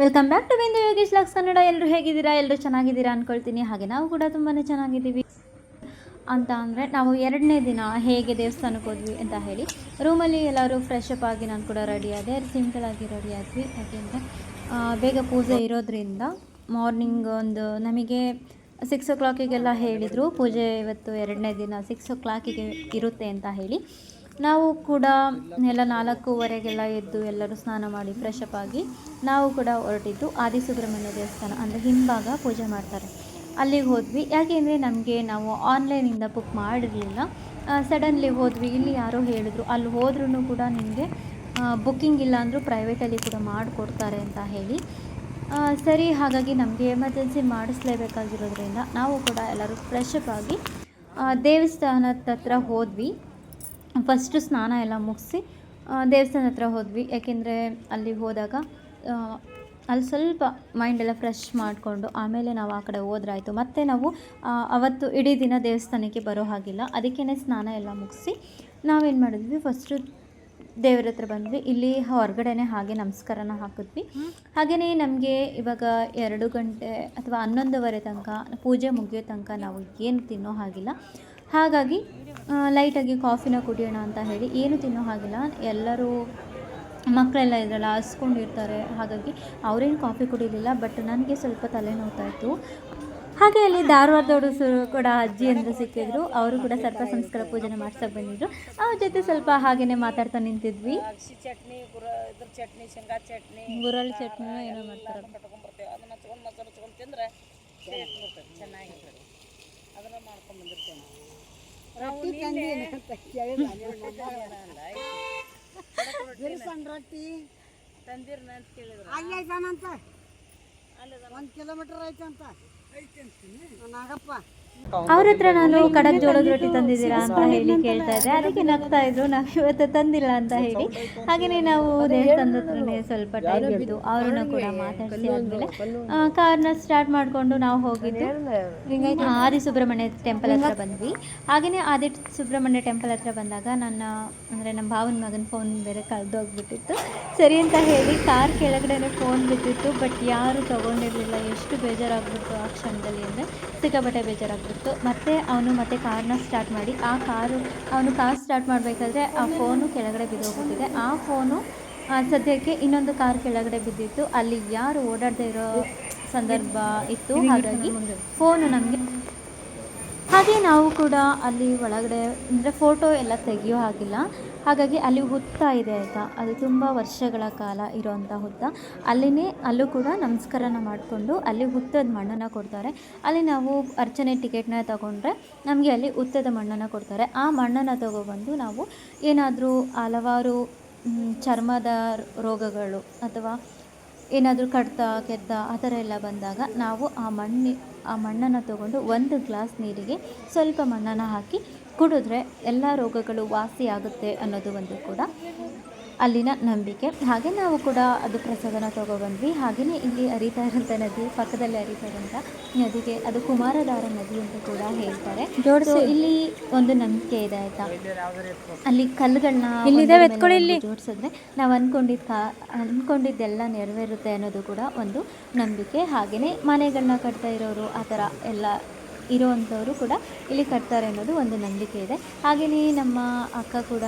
Welcome back to ಬಿಂದು Yogesh LOX Kannada. ಎಲ್ಲರೂ ಹೇಗಿದ್ದೀರಾ? ಎಲ್ಲರೂ ಚೆನ್ನಾಗಿದ್ದೀರಾ ಅಂದ್ಕೊಳ್ತೀನಿ ಹಾಗೆ ನಾವು ಕೂಡ ತುಂಬಾ ಚೆನ್ನಾಗಿದ್ದೀವಿ ಅಂತ ಅಂದರೆ ನಾವು ಎರಡನೇ ದಿನ ಹೇಗೆ ದೇವಸ್ಥಾನಕ್ಕೆ ಹೋದ್ವಿ ಅಂತ ಹೇಳಿ. ರೂಮಲ್ಲಿ ಎಲ್ಲರೂ ಫ್ರೆಶ್ ಅಪ್ ಆಗಿ ನಾನು ಕೂಡ ರೆಡಿ ಆದೆ. ಸಿಂಪಲ್ ಆಗಿ ರೆಡಿ ಆದ್ವಿ. ಯಾಕೆಂದರೆ ಬೇಗ ಪೂಜೆ ಇರೋದ್ರಿಂದ ಮಾರ್ನಿಂಗ್ ಒಂದು ನಮಗೆ ಸಿಕ್ಸ್ ಓ ಕ್ಲಾಕಿಗೆಲ್ಲ ಹೇಳಿದರು. ಪೂಜೆ ಇವತ್ತು ಎರಡನೇ ದಿನ ಸಿಕ್ಸ್ ಓ ಕ್ಲಾಕಿಗೆ ಇರುತ್ತೆ ಅಂತ ಹೇಳಿ. ನಾವು ಕೂಡ ಎಲ್ಲ ನಾಲ್ಕೂವರೆಗೆಲ್ಲ ಎದ್ದು ಎಲ್ಲರೂ ಸ್ನಾನ ಮಾಡಿ ಫ್ರೆಶ್ ಅಪ್ ಆಗಿ ನಾವು ಕೂಡ ಹೊರಟಿದ್ದು ಆದಿಸುಬ್ರಹ್ಮಣ್ಯ ದೇವಸ್ಥಾನ ಅಂದರೆ ಹಿಂಭಾಗ ಪೂಜೆ ಮಾಡ್ತಾರೆ. ಅಲ್ಲಿಗೆ ಹೋದ್ವಿ. ಯಾಕೆಂದರೆ ನಮಗೆ ನಾವು ಆನ್ಲೈನಿಂದ ಬುಕ್ ಮಾಡಿರಲಿಲ್ಲ. ಸಡನ್ಲಿ ಹೋದ್ವಿ. ಇಲ್ಲಿ ಯಾರೋ ಹೇಳಿದ್ರು. ಅಲ್ಲಿ ಹೋದ್ರೂ ಕೂಡ ನಿಮಗೆ ಬುಕ್ಕಿಂಗ್ ಇಲ್ಲ ಅಂದರೂ ಪ್ರೈವೇಟಲ್ಲಿ ಕೂಡ ಮಾಡಿಕೊಡ್ತಾರೆ ಅಂತ ಹೇಳಿ. ಸರಿ, ಹಾಗಾಗಿ ನಮಗೆ ಎಮರ್ಜೆನ್ಸಿ ಮಾಡಿಸ್ಲೇಬೇಕಾಗಿರೋದ್ರಿಂದ ನಾವು ಕೂಡ ಎಲ್ಲರೂ ಫ್ರೆಶ್ ಅಪ್ ಆಗಿ ದೇವಸ್ಥಾನದ ಹತ್ರ ಹೋದ್ವಿ. ಫಸ್ಟು ಸ್ನಾನ ಎಲ್ಲ ಮುಗಿಸಿ ದೇವಸ್ಥಾನ ಹತ್ರ ಹೋದ್ವಿ. ಯಾಕೆಂದರೆ ಅಲ್ಲಿ ಹೋದಾಗ ಅಲ್ಲಿ ಸ್ವಲ್ಪ ಮೈಂಡ್ ಎಲ್ಲ ಫ್ರೆಶ್ ಮಾಡಿಕೊಂಡು ಆಮೇಲೆ ನಾವು ಆ ಕಡೆ ಹೋದ್ರಾಯ್ತು. ಮತ್ತು ನಾವು ಅವತ್ತು ಇಡೀ ದಿನ ದೇವಸ್ಥಾನಕ್ಕೆ ಬರೋ ಹಾಗಿಲ್ಲ. ಅದಕ್ಕೇ ಸ್ನಾನ ಎಲ್ಲ ಮುಗಿಸಿ ನಾವೇನು ಮಾಡಿದ್ವಿ? ಫಸ್ಟು ದೇವ್ರ ಹತ್ರ ಬಂದ್ವಿ. ಇಲ್ಲಿ ಹೊರಗಡೆನೆ ಹಾಗೆ ನಮಸ್ಕಾರನ ಹಾಕಿದ್ವಿ. ಹಾಗೆಯೇ ನಮಗೆ ಇವಾಗ ಎರಡು ಗಂಟೆ ಅಥವಾ ಹನ್ನೊಂದುವರೆ ತನಕ, ಪೂಜೆ ಮುಗಿಯೋ ತನಕ ನಾವು ಏನು ತಿನ್ನೋ ಹಾಗಿಲ್ಲ. ಹಾಗಾಗಿ ಲೈಟಾಗಿ ಕಾಫಿನ ಕುಡಿಯೋಣ ಅಂತ ಹೇಳಿ ಏನು ತಿನ್ನೋ ಹಾಗಿಲ್ಲ. ಎಲ್ಲರೂ ಮಕ್ಕಳೆಲ್ಲ ಇದ್ರಲ್ಲ ಹಸ್ಕೊಂಡಿರ್ತಾರೆ. ಹಾಗಾಗಿ ಅವರೇನು ಕಾಫಿ ಕುಡಿಲಿಲ್ಲ ಬಟ್ ನನಗೆ ಸ್ವಲ್ಪ ತಲೆನೋವ್ತಾ ಇತ್ತು ಹಾಗೆ ಅಲ್ಲಿ ಧಾರವಾಡದವರು ಸು ಕೂಡ ಅಜ್ಜಿ ಅಂತ ಸಿಕ್ಕಿದ್ರು. ಅವರು ಕೂಡ ಸರ್ಪ ಸಂಸ್ಕಾರ ಪೂಜೆ ಮಾಡ್ಸಕ್ಕೆ ಬಂದಿದ್ರು. ಅವ್ರ ಜೊತೆ ಸ್ವಲ್ಪ ಹಾಗೇನೆ ಮಾತಾಡ್ತಾ ನಿಂತಿದ್ವಿ. ಚಟ್ನಿ ಚಟ್ನಿ ಶೇಂಗಾ ಚಟ್ನಿ ಗುರಳ್ ಚಟ್ನಿ ಏನೋ ಮಾಡ್ತಾರೆ ಅದನ್ನ ಅದನ್ನ ತಿಂದ್ರೆ ಟೇಸ್ಟ್ ತಂದೀನಿ ಅಂತ ಕೇಳಿದ್ರು ರೊಟ್ಟಿ ತಂದಿರ್ನ ಅಂತ ಕೇಳಿದ್ರು. ಅಲ್ಲಿ ಐತಾನಂತ? ಒಂದು ಕಿಲೋಮೀಟರ್ ಐತಂತ? ನಾಗಪ್ಪ. ಅವ್ರ ಹತ್ರ ನಾನು ಕಡಕ್ ಜೋಳದ ರೊಟ್ಟಿ ತಂದಿದ್ದೀರಾ ಅಂತ ಹೇಳಿ ಕೇಳ್ತಾ ಇದ್ದೆ. ಅದಕ್ಕೆ ನಗ್ತಾ ಇದ್ರು. ನಾವು ಇವತ್ತು ತಂದಿಲ್ಲ ಅಂತ ಹೇಳಿ. ಹಾಗೆಯೇ ನಾವು ದೇವಸ್ಥಾನದ ಹತ್ರನೇ ಸ್ವಲ್ಪ ಟೈಮ್ ಇದ್ದು ಅವ್ರನ್ನ ಕೂಡ ಮಾತಾಡಿಸಿ ಆದ್ಮೇಲೆ ಕಾರ್ನ ಸ್ಟಾರ್ಟ್ ಮಾಡಿಕೊಂಡು ನಾವು ಹೋಗಿದ್ದು. ಆದಿ ಸುಬ್ರಹ್ಮಣ್ಯ ಟೆಂಪಲ್ ಹತ್ರ ಬಂದ್ವಿ. ಹಾಗೆಯೇ ಆದಿ ಸುಬ್ರಹ್ಮಣ್ಯ ಟೆಂಪಲ್ ಹತ್ರ ಬಂದಾಗ ನನ್ನ ಅಂದರೆ ನಮ್ಮ ಭಾವನ ಮಗನ ಫೋನ್ ಬೇರೆ ಕಳೆದೋಗ್ಬಿಟ್ಟಿತ್ತು. ಸರಿ ಅಂತ ಹೇಳಿ ಕಾರ್ ಕೆಳಗಡೆನೆ ಫೋನ್ ಬಿಟ್ಟಿತ್ತು ಬಟ್ ಯಾರು ತೊಗೊಂಡಿರಲಿಲ್ಲ. ಎಷ್ಟು ಬೇಜಾರಾಗ್ಬಿಟ್ಟು ಆ ಕ್ಷಣದಲ್ಲಿ ಅಂದರೆ ಸಿಕ್ಕಾಪಟ್ಟೆ ಬೇಜಾರಾಗ್ಬಿಟ್ಟು ಮತ್ತೆ ಅವನು ಮತ್ತೆ ಕಾರ್ನ ಸ್ಟಾರ್ಟ್ ಮಾಡಿ ಆ ಕಾರು ಅವನು ಕಾರ್ ಸ್ಟಾರ್ಟ್ ಮಾಡಬೇಕಾದ್ರೆ ಆ ಫೋನು ಕೆಳಗಡೆ ಬಿದ್ದೋಗ್ಬಿಟ್ಟಿದೆ. ಆ ಫೋನು ಆ, ಸದ್ಯಕ್ಕೆ ಇನ್ನೊಂದು ಕಾರ್ ಕೆಳಗಡೆ ಬಿದ್ದಿತ್ತು. ಅಲ್ಲಿ ಯಾರು ಓಡಾಡದೇ ಇರೋ ಸಂದರ್ಭ ಇತ್ತು. ಹಾಗಾಗಿ ಫೋನು ನಮಗೆ ಹಾಗೆ ನಾವು ಕೂಡ ಅಲ್ಲಿ ಒಳಗಡೆ ಅಂದರೆ ಫೋಟೋ ಎಲ್ಲ ತೆಗೆಯೋ ಹಾಗಿಲ್ಲ. ಹಾಗಾಗಿ ಅಲ್ಲಿ ಹುತ್ತ ಇದೆ ಆಯಿತಾ ಅದು ತುಂಬ ವರ್ಷಗಳ ಕಾಲ ಇರೋವಂಥ ಹುತ್ತ. ಅಲ್ಲಿನೇ ಅಲ್ಲೂ ಕೂಡ ನಮಸ್ಕಾರನ ಮಾಡಿಕೊಂಡು ಅಲ್ಲಿ ಹುತ್ತದ ಮಣ್ಣನ್ನು ಕೊಡ್ತಾರೆ. ಅಲ್ಲಿ ನಾವು ಅರ್ಚನೆ ಟಿಕೆಟ್ನ ತಗೊಂಡ್ರೆ ನಮಗೆ ಅಲ್ಲಿ ಹುತ್ತದ ಮಣ್ಣನ್ನು ಕೊಡ್ತಾರೆ. ಆ ಮಣ್ಣನ್ನು ತಗೊಬಂದು ನಾವು ಏನಾದರೂ ಹಲವಾರು ಚರ್ಮದ ರೋಗಗಳು ಅಥವಾ ಏನಾದರೂ ಕಡ್ತ ಕೆತ್ತ ಆ ಥರ ಎಲ್ಲ ಬಂದಾಗ ನಾವು ಆ ಮಣ್ಣಿ, ಆ ಮಣ್ಣನ್ನು ತಗೊಂಡು ಒಂದು ಗ್ಲಾಸ್ ನೀರಿಗೆ ಸ್ವಲ್ಪ ಮಣ್ಣನ್ನು ಹಾಕಿ ಕುಡಿದ್ರೆ ಎಲ್ಲ ರೋಗಗಳು ವಾಸಿಯಾಗುತ್ತೆ ಅನ್ನೋದು ಒಂದು ಕೂಡ ಅಲ್ಲಿನ ನಂಬಿಕೆ. ಹಾಗೆ ನಾವು ಕೂಡ ಅದು ಪ್ರಸಾದನ ತೊಗೊಬಂದ್ವಿ ಹಾಗೆಯೇ ಇಲ್ಲಿ ಹರಿತಾ ಇರುವಂಥ ನದಿ ಪಕ್ಕದಲ್ಲಿ ಹರಿತಾ ಇರೋಂಥ ನದಿಗೆ ಅದು ಕುಮಾರಧಾರ ನದಿ ಅಂತ ಕೂಡ ಹೇಳ್ತಾರೆ. ಇಲ್ಲಿ ಒಂದು ನಂಬಿಕೆ ಇದೆ ಆಯಿತಾ? ಅಲ್ಲಿ ಕಲ್ಲುಗಳನ್ನ ಜೋಡಿಸಿದ್ರೆ ನಾವು ಅಂದ್ಕೊಂಡಿದ್ದ ಕಾ ಅನ್ಕೊಂಡಿದ್ದೆಲ್ಲ ನೆರವೇರುತ್ತೆ ಅನ್ನೋದು ಕೂಡ ಒಂದು ನಂಬಿಕೆ. ಹಾಗೆಯೇ ಮನೆಗಳನ್ನ ಕಟ್ತಾ ಇರೋರು ಆ ಥರ ಎಲ್ಲ ಇರೋವಂಥವರು ಕೂಡ ಇಲ್ಲಿ ಕಟ್ತಾರೆ ಅನ್ನೋದು ಒಂದು ನಂಬಿಕೆ ಇದೆ. ಹಾಗೆಯೇ ನಮ್ಮ ಅಕ್ಕ ಕೂಡ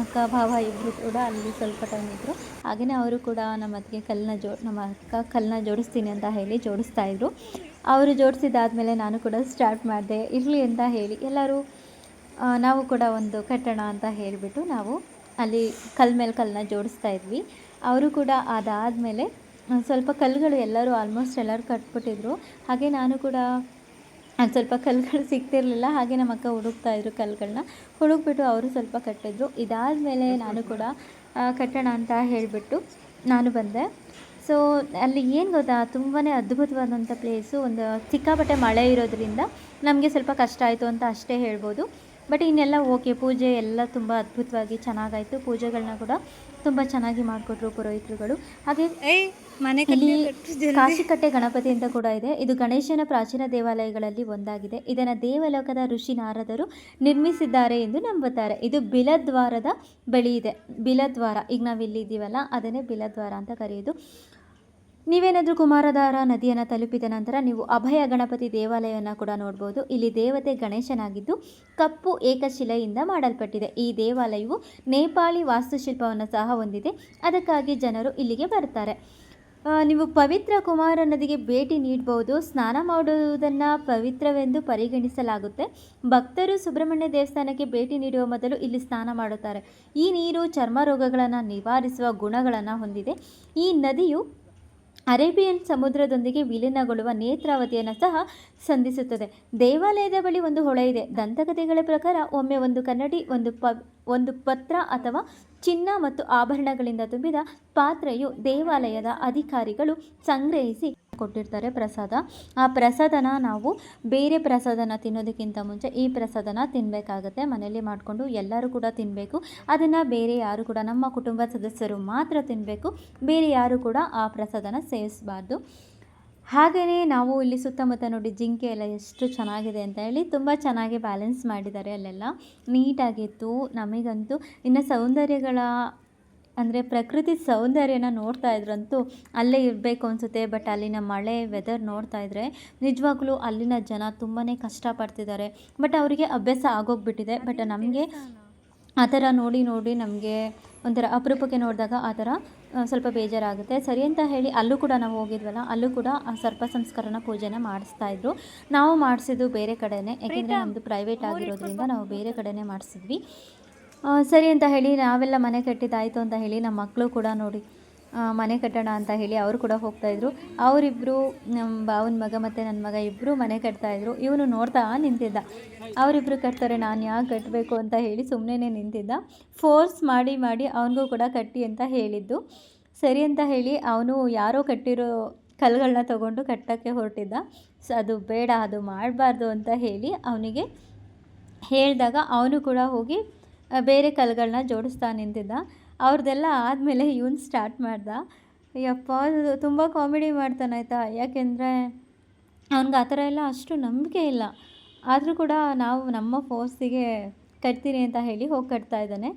ಅಕ್ಕ, ಭಾವ ಇಬ್ಬರು ಕೂಡ ಅಲ್ಲಿ ಸ್ವಲ್ಪ ಟೈಮ್ ಇದ್ದರು ಹಾಗೆಯೇ ಅವರು ಕೂಡ ನಮ್ಮ ಅದಕ್ಕೆ ಕಲ್ಲನ್ನ ಜೋ, ನಮ್ಮ ಅಕ್ಕ ಕಲ್ಲನ್ನ ಜೋಡಿಸ್ತೀನಿ ಅಂತ ಹೇಳಿ ಜೋಡಿಸ್ತಾ ಇದ್ರು. ಅವರು ಜೋಡಿಸಿದಾದ್ಮೇಲೆ ನಾನು ಕೂಡ ಸ್ಟಾರ್ಟ್ ಮಾಡಿದೆ. ಇರಲಿ ಅಂತ ಹೇಳಿ ಎಲ್ಲರೂ ನಾವು ಕೂಡ ಒಂದು ಕಟ್ಟೋಣ ಅಂತ ಹೇಳಿಬಿಟ್ಟು ನಾವು ಅಲ್ಲಿ ಕಲ್ ಮೇಲೆ ಕಲ್ಲನ್ನ ಜೋಡಿಸ್ತಾ ಇದ್ವಿ. ಅವರು ಕೂಡ ಅದಾದಮೇಲೆ, ಸ್ವಲ್ಪ ಕಲ್ಲುಗಳು ಎಲ್ಲರೂ ಆಲ್ಮೋಸ್ಟ್ ಎಲ್ಲರೂ ಕಟ್ಬಿಟ್ಟಿದ್ರು. ಹಾಗೆ ನಾನು ಕೂಡ ಒಂದು ಸ್ವಲ್ಪ ಕಲ್ಲುಗಳು ಸಿಗ್ತಿರ್ಲಿಲ್ಲ, ಹಾಗೆ ನಮ್ಮ ಅಕ್ಕ ಹುಡುಕ್ತಾ ಇದ್ರು ಕಲ್ಲುಗಳನ್ನ ಹುಡುಕ್ಬಿಟ್ಟು ಅವರು ಸ್ವಲ್ಪ ಕಟ್ಟಿದ್ರು. ಇದಾದಮೇಲೆ ನಾನು ಕೂಡ ಕಟ್ಟೋಣ ಅಂತ ಹೇಳಿಬಿಟ್ಟು ನಾನು ಬಂದೆ. ಸೊ ಅಲ್ಲಿ ಏನು ಗೊತ್ತಾ? ತುಂಬಾ ಅದ್ಭುತವಾದಂಥ ಪ್ಲೇಸು ಒಂದು ಸಿಕ್ಕಾಪಟ್ಟೆ ಮಳೆ ಇರೋದ್ರಿಂದ ನಮಗೆ ಸ್ವಲ್ಪ ಕಷ್ಟ ಆಯಿತು ಅಂತ ಅಷ್ಟೇ ಹೇಳ್ಬೋದು. ಬಟ್ ಇನ್ನೆಲ್ಲ ಓಕೆ ಪೂಜೆ ಎಲ್ಲ ತುಂಬ ಅದ್ಭುತವಾಗಿ ಚೆನ್ನಾಗಾಯಿತು. ಪೂಜೆಗಳನ್ನ ಕೂಡ ತುಂಬ ಚೆನ್ನಾಗಿ ಮಾಡಿಕೊಟ್ರು ಪುರೋಹಿತರುಗಳು. ಹಾಗೆ ಇಲ್ಲಿ ಕಾಶಿಕಟ್ಟೆ ಗಣಪತಿ ಅಂತ ಕೂಡ ಇದೆ. ಇದು ಗಣೇಶನ ಪ್ರಾಚೀನ ದೇವಾಲಯಗಳಲ್ಲಿ ಒಂದಾಗಿದೆ. ಇದನ್ನ ದೇವಲೋಕದ ಋಷಿ ನಾರದರು ನಿರ್ಮಿಸಿದ್ದಾರೆ ಎಂದು ನಂಬುತ್ತಾರೆ. ಇದು ಬಿಲದ್ವಾರದ ಬಳಿ ಇದೆ. ಬಿಲದ್ವಾರ. ಈಗ ನಾವು ಇಲ್ಲಿ ಇದ್ದೀವಲ್ಲ ಅದನ್ನೇ ಬಿಲದ್ವಾರ ಅಂತ ಕರೆಯೋದು. ನೀವೇನಾದರೂ ಕುಮಾರಧಾರ ನದಿಯನ್ನು ತಲುಪಿದ ನಂತರ ನೀವು ಅಭಯ ಗಣಪತಿ ದೇವಾಲಯವನ್ನು ಕೂಡ ನೋಡ್ಬೋದು. ಇಲ್ಲಿ ದೇವತೆ ಗಣೇಶನಾಗಿದ್ದು ಕಪ್ಪು ಏಕಶಿಲೆಯಿಂದ ಮಾಡಲ್ಪಟ್ಟಿದೆ. ಈ ದೇವಾಲಯವು ನೇಪಾಳಿ ವಾಸ್ತುಶಿಲ್ಪವನ್ನು ಸಹ ಹೊಂದಿದೆ. ಅದಕ್ಕಾಗಿ ಜನರು ಇಲ್ಲಿಗೆ ಬರ್ತಾರೆ. ನೀವು ಪವಿತ್ರ ಕುಮಾರ ನದಿಗೆ ಭೇಟಿ ನೀಡಬಹುದು ಸ್ನಾನ ಮಾಡುವುದನ್ನು ಪವಿತ್ರವೆಂದು ಪರಿಗಣಿಸಲಾಗುತ್ತೆ. ಭಕ್ತರು ಸುಬ್ರಹ್ಮಣ್ಯ ದೇವಸ್ಥಾನಕ್ಕೆ ಭೇಟಿ ನೀಡುವ ಮೊದಲು ಇಲ್ಲಿ ಸ್ನಾನ ಮಾಡುತ್ತಾರೆ. ಈ ನೀರು ಚರ್ಮ ರೋಗಗಳನ್ನು ನಿವಾರಿಸುವ ಗುಣಗಳನ್ನು ಹೊಂದಿದೆ. ಈ ನದಿಯು ಅರೇಬಿಯನ್ ಸಮುದ್ರದೊಂದಿಗೆ ವಿಲೀನಗೊಳ್ಳುವ ನೇತ್ರಾವತಿಯನ್ನು ಸಹ ಸಂಧಿಸುತ್ತದೆ. ದೇವಾಲಯದ ಬಳಿ ಒಂದು ಹೊಳೆ ಇದೆ. ದಂತಕಥೆಗಳ ಪ್ರಕಾರ ಒಮ್ಮೆ ಒಂದು ಕನ್ನಡಿ, ಒಂದು ಒಂದು ಪತ್ರ ಅಥವಾ ಚಿನ್ನ ಮತ್ತು ಆಭರಣಗಳಿಂದ ತುಂಬಿದ ಪಾತ್ರೆಯು ದೇವಾಲಯದ ಅಧಿಕಾರಿಗಳು ಸಂಗ್ರಹಿಸಿ ಕೊಟ್ಟಿರ್ತಾರೆ ಪ್ರಸಾದ. ಆ ಪ್ರಸಾದನ ನಾವು ಬೇರೆ ಪ್ರಸಾದನ ತಿನ್ನೋದಕ್ಕಿಂತ ಮುಂಚೆ ಈ ಪ್ರಸಾದನ ತಿನ್ನಬೇಕಾಗತ್ತೆ ಮನೆಯಲ್ಲಿ ಮಾಡಿಕೊಂಡು ಎಲ್ಲರೂ ಕೂಡ ತಿನ್ನಬೇಕು ಅದನ್ನು ಬೇರೆ ಯಾರು ಕೂಡ ನಮ್ಮ ಕುಟುಂಬ ಸದಸ್ಯರು ಮಾತ್ರ ತಿನ್ನಬೇಕು ಬೇರೆ ಯಾರು ಕೂಡ ಆ ಪ್ರಸಾದನ ಸೇವಿಸಬಾರ್ದು. ಹಾಗೆಯೇ ನಾವು ಇಲ್ಲಿ ಸುತ್ತಮುತ್ತ ನೋಡಿ ಜಿಂಕೆ ಎಲ್ಲ ಎಷ್ಟು ಚೆನ್ನಾಗಿದೆ ಅಂತ ಹೇಳಿ ತುಂಬ ಚೆನ್ನಾಗಿ ಬ್ಯಾಲೆನ್ಸ್ ಮಾಡಿದ್ದಾರೆ ಅಲ್ಲೆಲ್ಲ. ನೀಟಾಗಿತ್ತು. ನಮಗಂತೂ ಇನ್ನು ಸೌಂದರ್ಯಗಳ ಅಂದರೆ ಪ್ರಕೃತಿ ಸೌಂದರ್ಯನ ನೋಡ್ತಾ ಇದ್ರಂತೂ ಅಲ್ಲೇ ಇರಬೇಕು ಅನಿಸುತ್ತೆ. ಬಟ್ ಅಲ್ಲಿನ ಮಳೆ ವೆದರ್ ನೋಡ್ತಾ ಇದ್ದರೆ ನಿಜವಾಗ್ಲೂ ಅಲ್ಲಿನ ಜನ ತುಂಬಾ ಕಷ್ಟಪಡ್ತಿದ್ದಾರೆ. ಬಟ್ ಅವರಿಗೆ ಅಭ್ಯಾಸ ಆಗೋಗ್ಬಿಟ್ಟಿದೆ. ಬಟ್ ನಮಗೆ ಆ ಥರ ನೋಡಿ ನೋಡಿ ನಮಗೆ ಒಂಥರ ಅಪರೂಪಕ್ಕೆ ನೋಡಿದಾಗ ಆ ಥರ ಸ್ವಲ್ಪ ಬೇಜಾರಾಗುತ್ತೆ. ಸರಿ ಅಂತ ಹೇಳಿ ಅಲ್ಲೂ ಕೂಡ ನಾವು ಹೋಗಿದ್ವಲ್ಲ ಅಲ್ಲೂ ಕೂಡ ಆ ಸರ್ಪ ಸಂಸ್ಕರಣ ಪೂಜೆನ ಮಾಡಿಸ್ತಾ ಇದ್ರು. ನಾವು ಮಾಡಿಸಿದ್ದು ಬೇರೆ ಕಡೆನೇ ಯಾಕೆಂದರೆ ನಮ್ಮದು ಪ್ರೈವೇಟ್ ಆಗಿರೋದ್ರಿಂದ ನಾವು ಬೇರೆ ಕಡೆನೇ ಮಾಡಿಸಿದ್ವಿ. ಸರಿ ಅಂತ ಹೇಳಿ ನಾವೆಲ್ಲ ಮನೆ ಕಟ್ಟಿದ್ದಾಯಿತು ಅಂತ ಹೇಳಿ ನಮ್ಮ ಮಕ್ಕಳು ಕೂಡ ನೋಡಿ ಮನೆ ಕಟ್ಟೋಣ ಅಂತ ಹೇಳಿ ಅವರು ಕೂಡ ಹೋಗ್ತಾಯಿದ್ರು ಅವರಿಬ್ಬರು ನಮ್ಮ ಬಾವನ ಮಗ ಮತ್ತು ನನ್ನ ಮಗ ಇಬ್ಬರು ಮನೆ ಕಟ್ತಾಯಿದ್ರು ಇವನು ನೋಡ್ತಾ ನಿಂತಿದ್ದ. ಅವರಿಬ್ಬರು ಕಟ್ತಾರೆ, ನಾನು ಯಾಕೆ ಕಟ್ಟಬೇಕು ಅಂತ ಹೇಳಿ ಸುಮ್ಮನೆ ನಿಂತಿದ್ದ. ಫೋರ್ಸ್ ಮಾಡಿ ಮಾಡಿ ಅವನಿಗೂ ಕೂಡ ಕಟ್ಟಿ ಅಂತ ಹೇಳಿದ್ದು. ಸರಿ ಅಂತ ಹೇಳಿ ಅವನು ಯಾರೋ ಕಟ್ಟಿರೋ ಕಲ್ಲುಗಳನ್ನ ತೊಗೊಂಡು ಕಟ್ಟೋಕ್ಕೆ ಹೊರಟಿದ್ದ. ಸೊ, ಅದು ಬೇಡ, ಅದು ಮಾಡಬಾರ್ದು ಅಂತ ಹೇಳಿ ಅವನಿಗೆ ಹೇಳಿದಾಗ ಅವನು ಕೂಡ ಹೋಗಿ ಬೇರೆ ಕಲ್ಲುಗಳನ್ನ ಜೋಡಿಸ್ತಾ ನಿಂತಿದ್ದ. ಅವ್ರದ್ದೆಲ್ಲ ಆದಮೇಲೆ ಇವನು ಸ್ಟಾರ್ಟ್ ಮಾಡ್ದ. ಅಯ್ಯಪ್ಪ ತುಂಬ ಕಾಮಿಡಿ ಮಾಡ್ತಾನೆ ಆಯಿತಾ? ಯಾಕೆಂದರೆ ಅವ್ನಿಗೆ ಆ ಥರ ಎಲ್ಲ ಅಷ್ಟು ನಂಬಿಕೆ ಇಲ್ಲ. ಆದರೂ ಕೂಡ ನಾವು ನಮ್ಮ ಫೋರ್ಸಿಗೆ ಕಟ್ತೀನಿ ಅಂತ ಹೇಳಿ ಹೋಗಿ ಕಟ್ತಾ ಇದ್ದಾನೆ.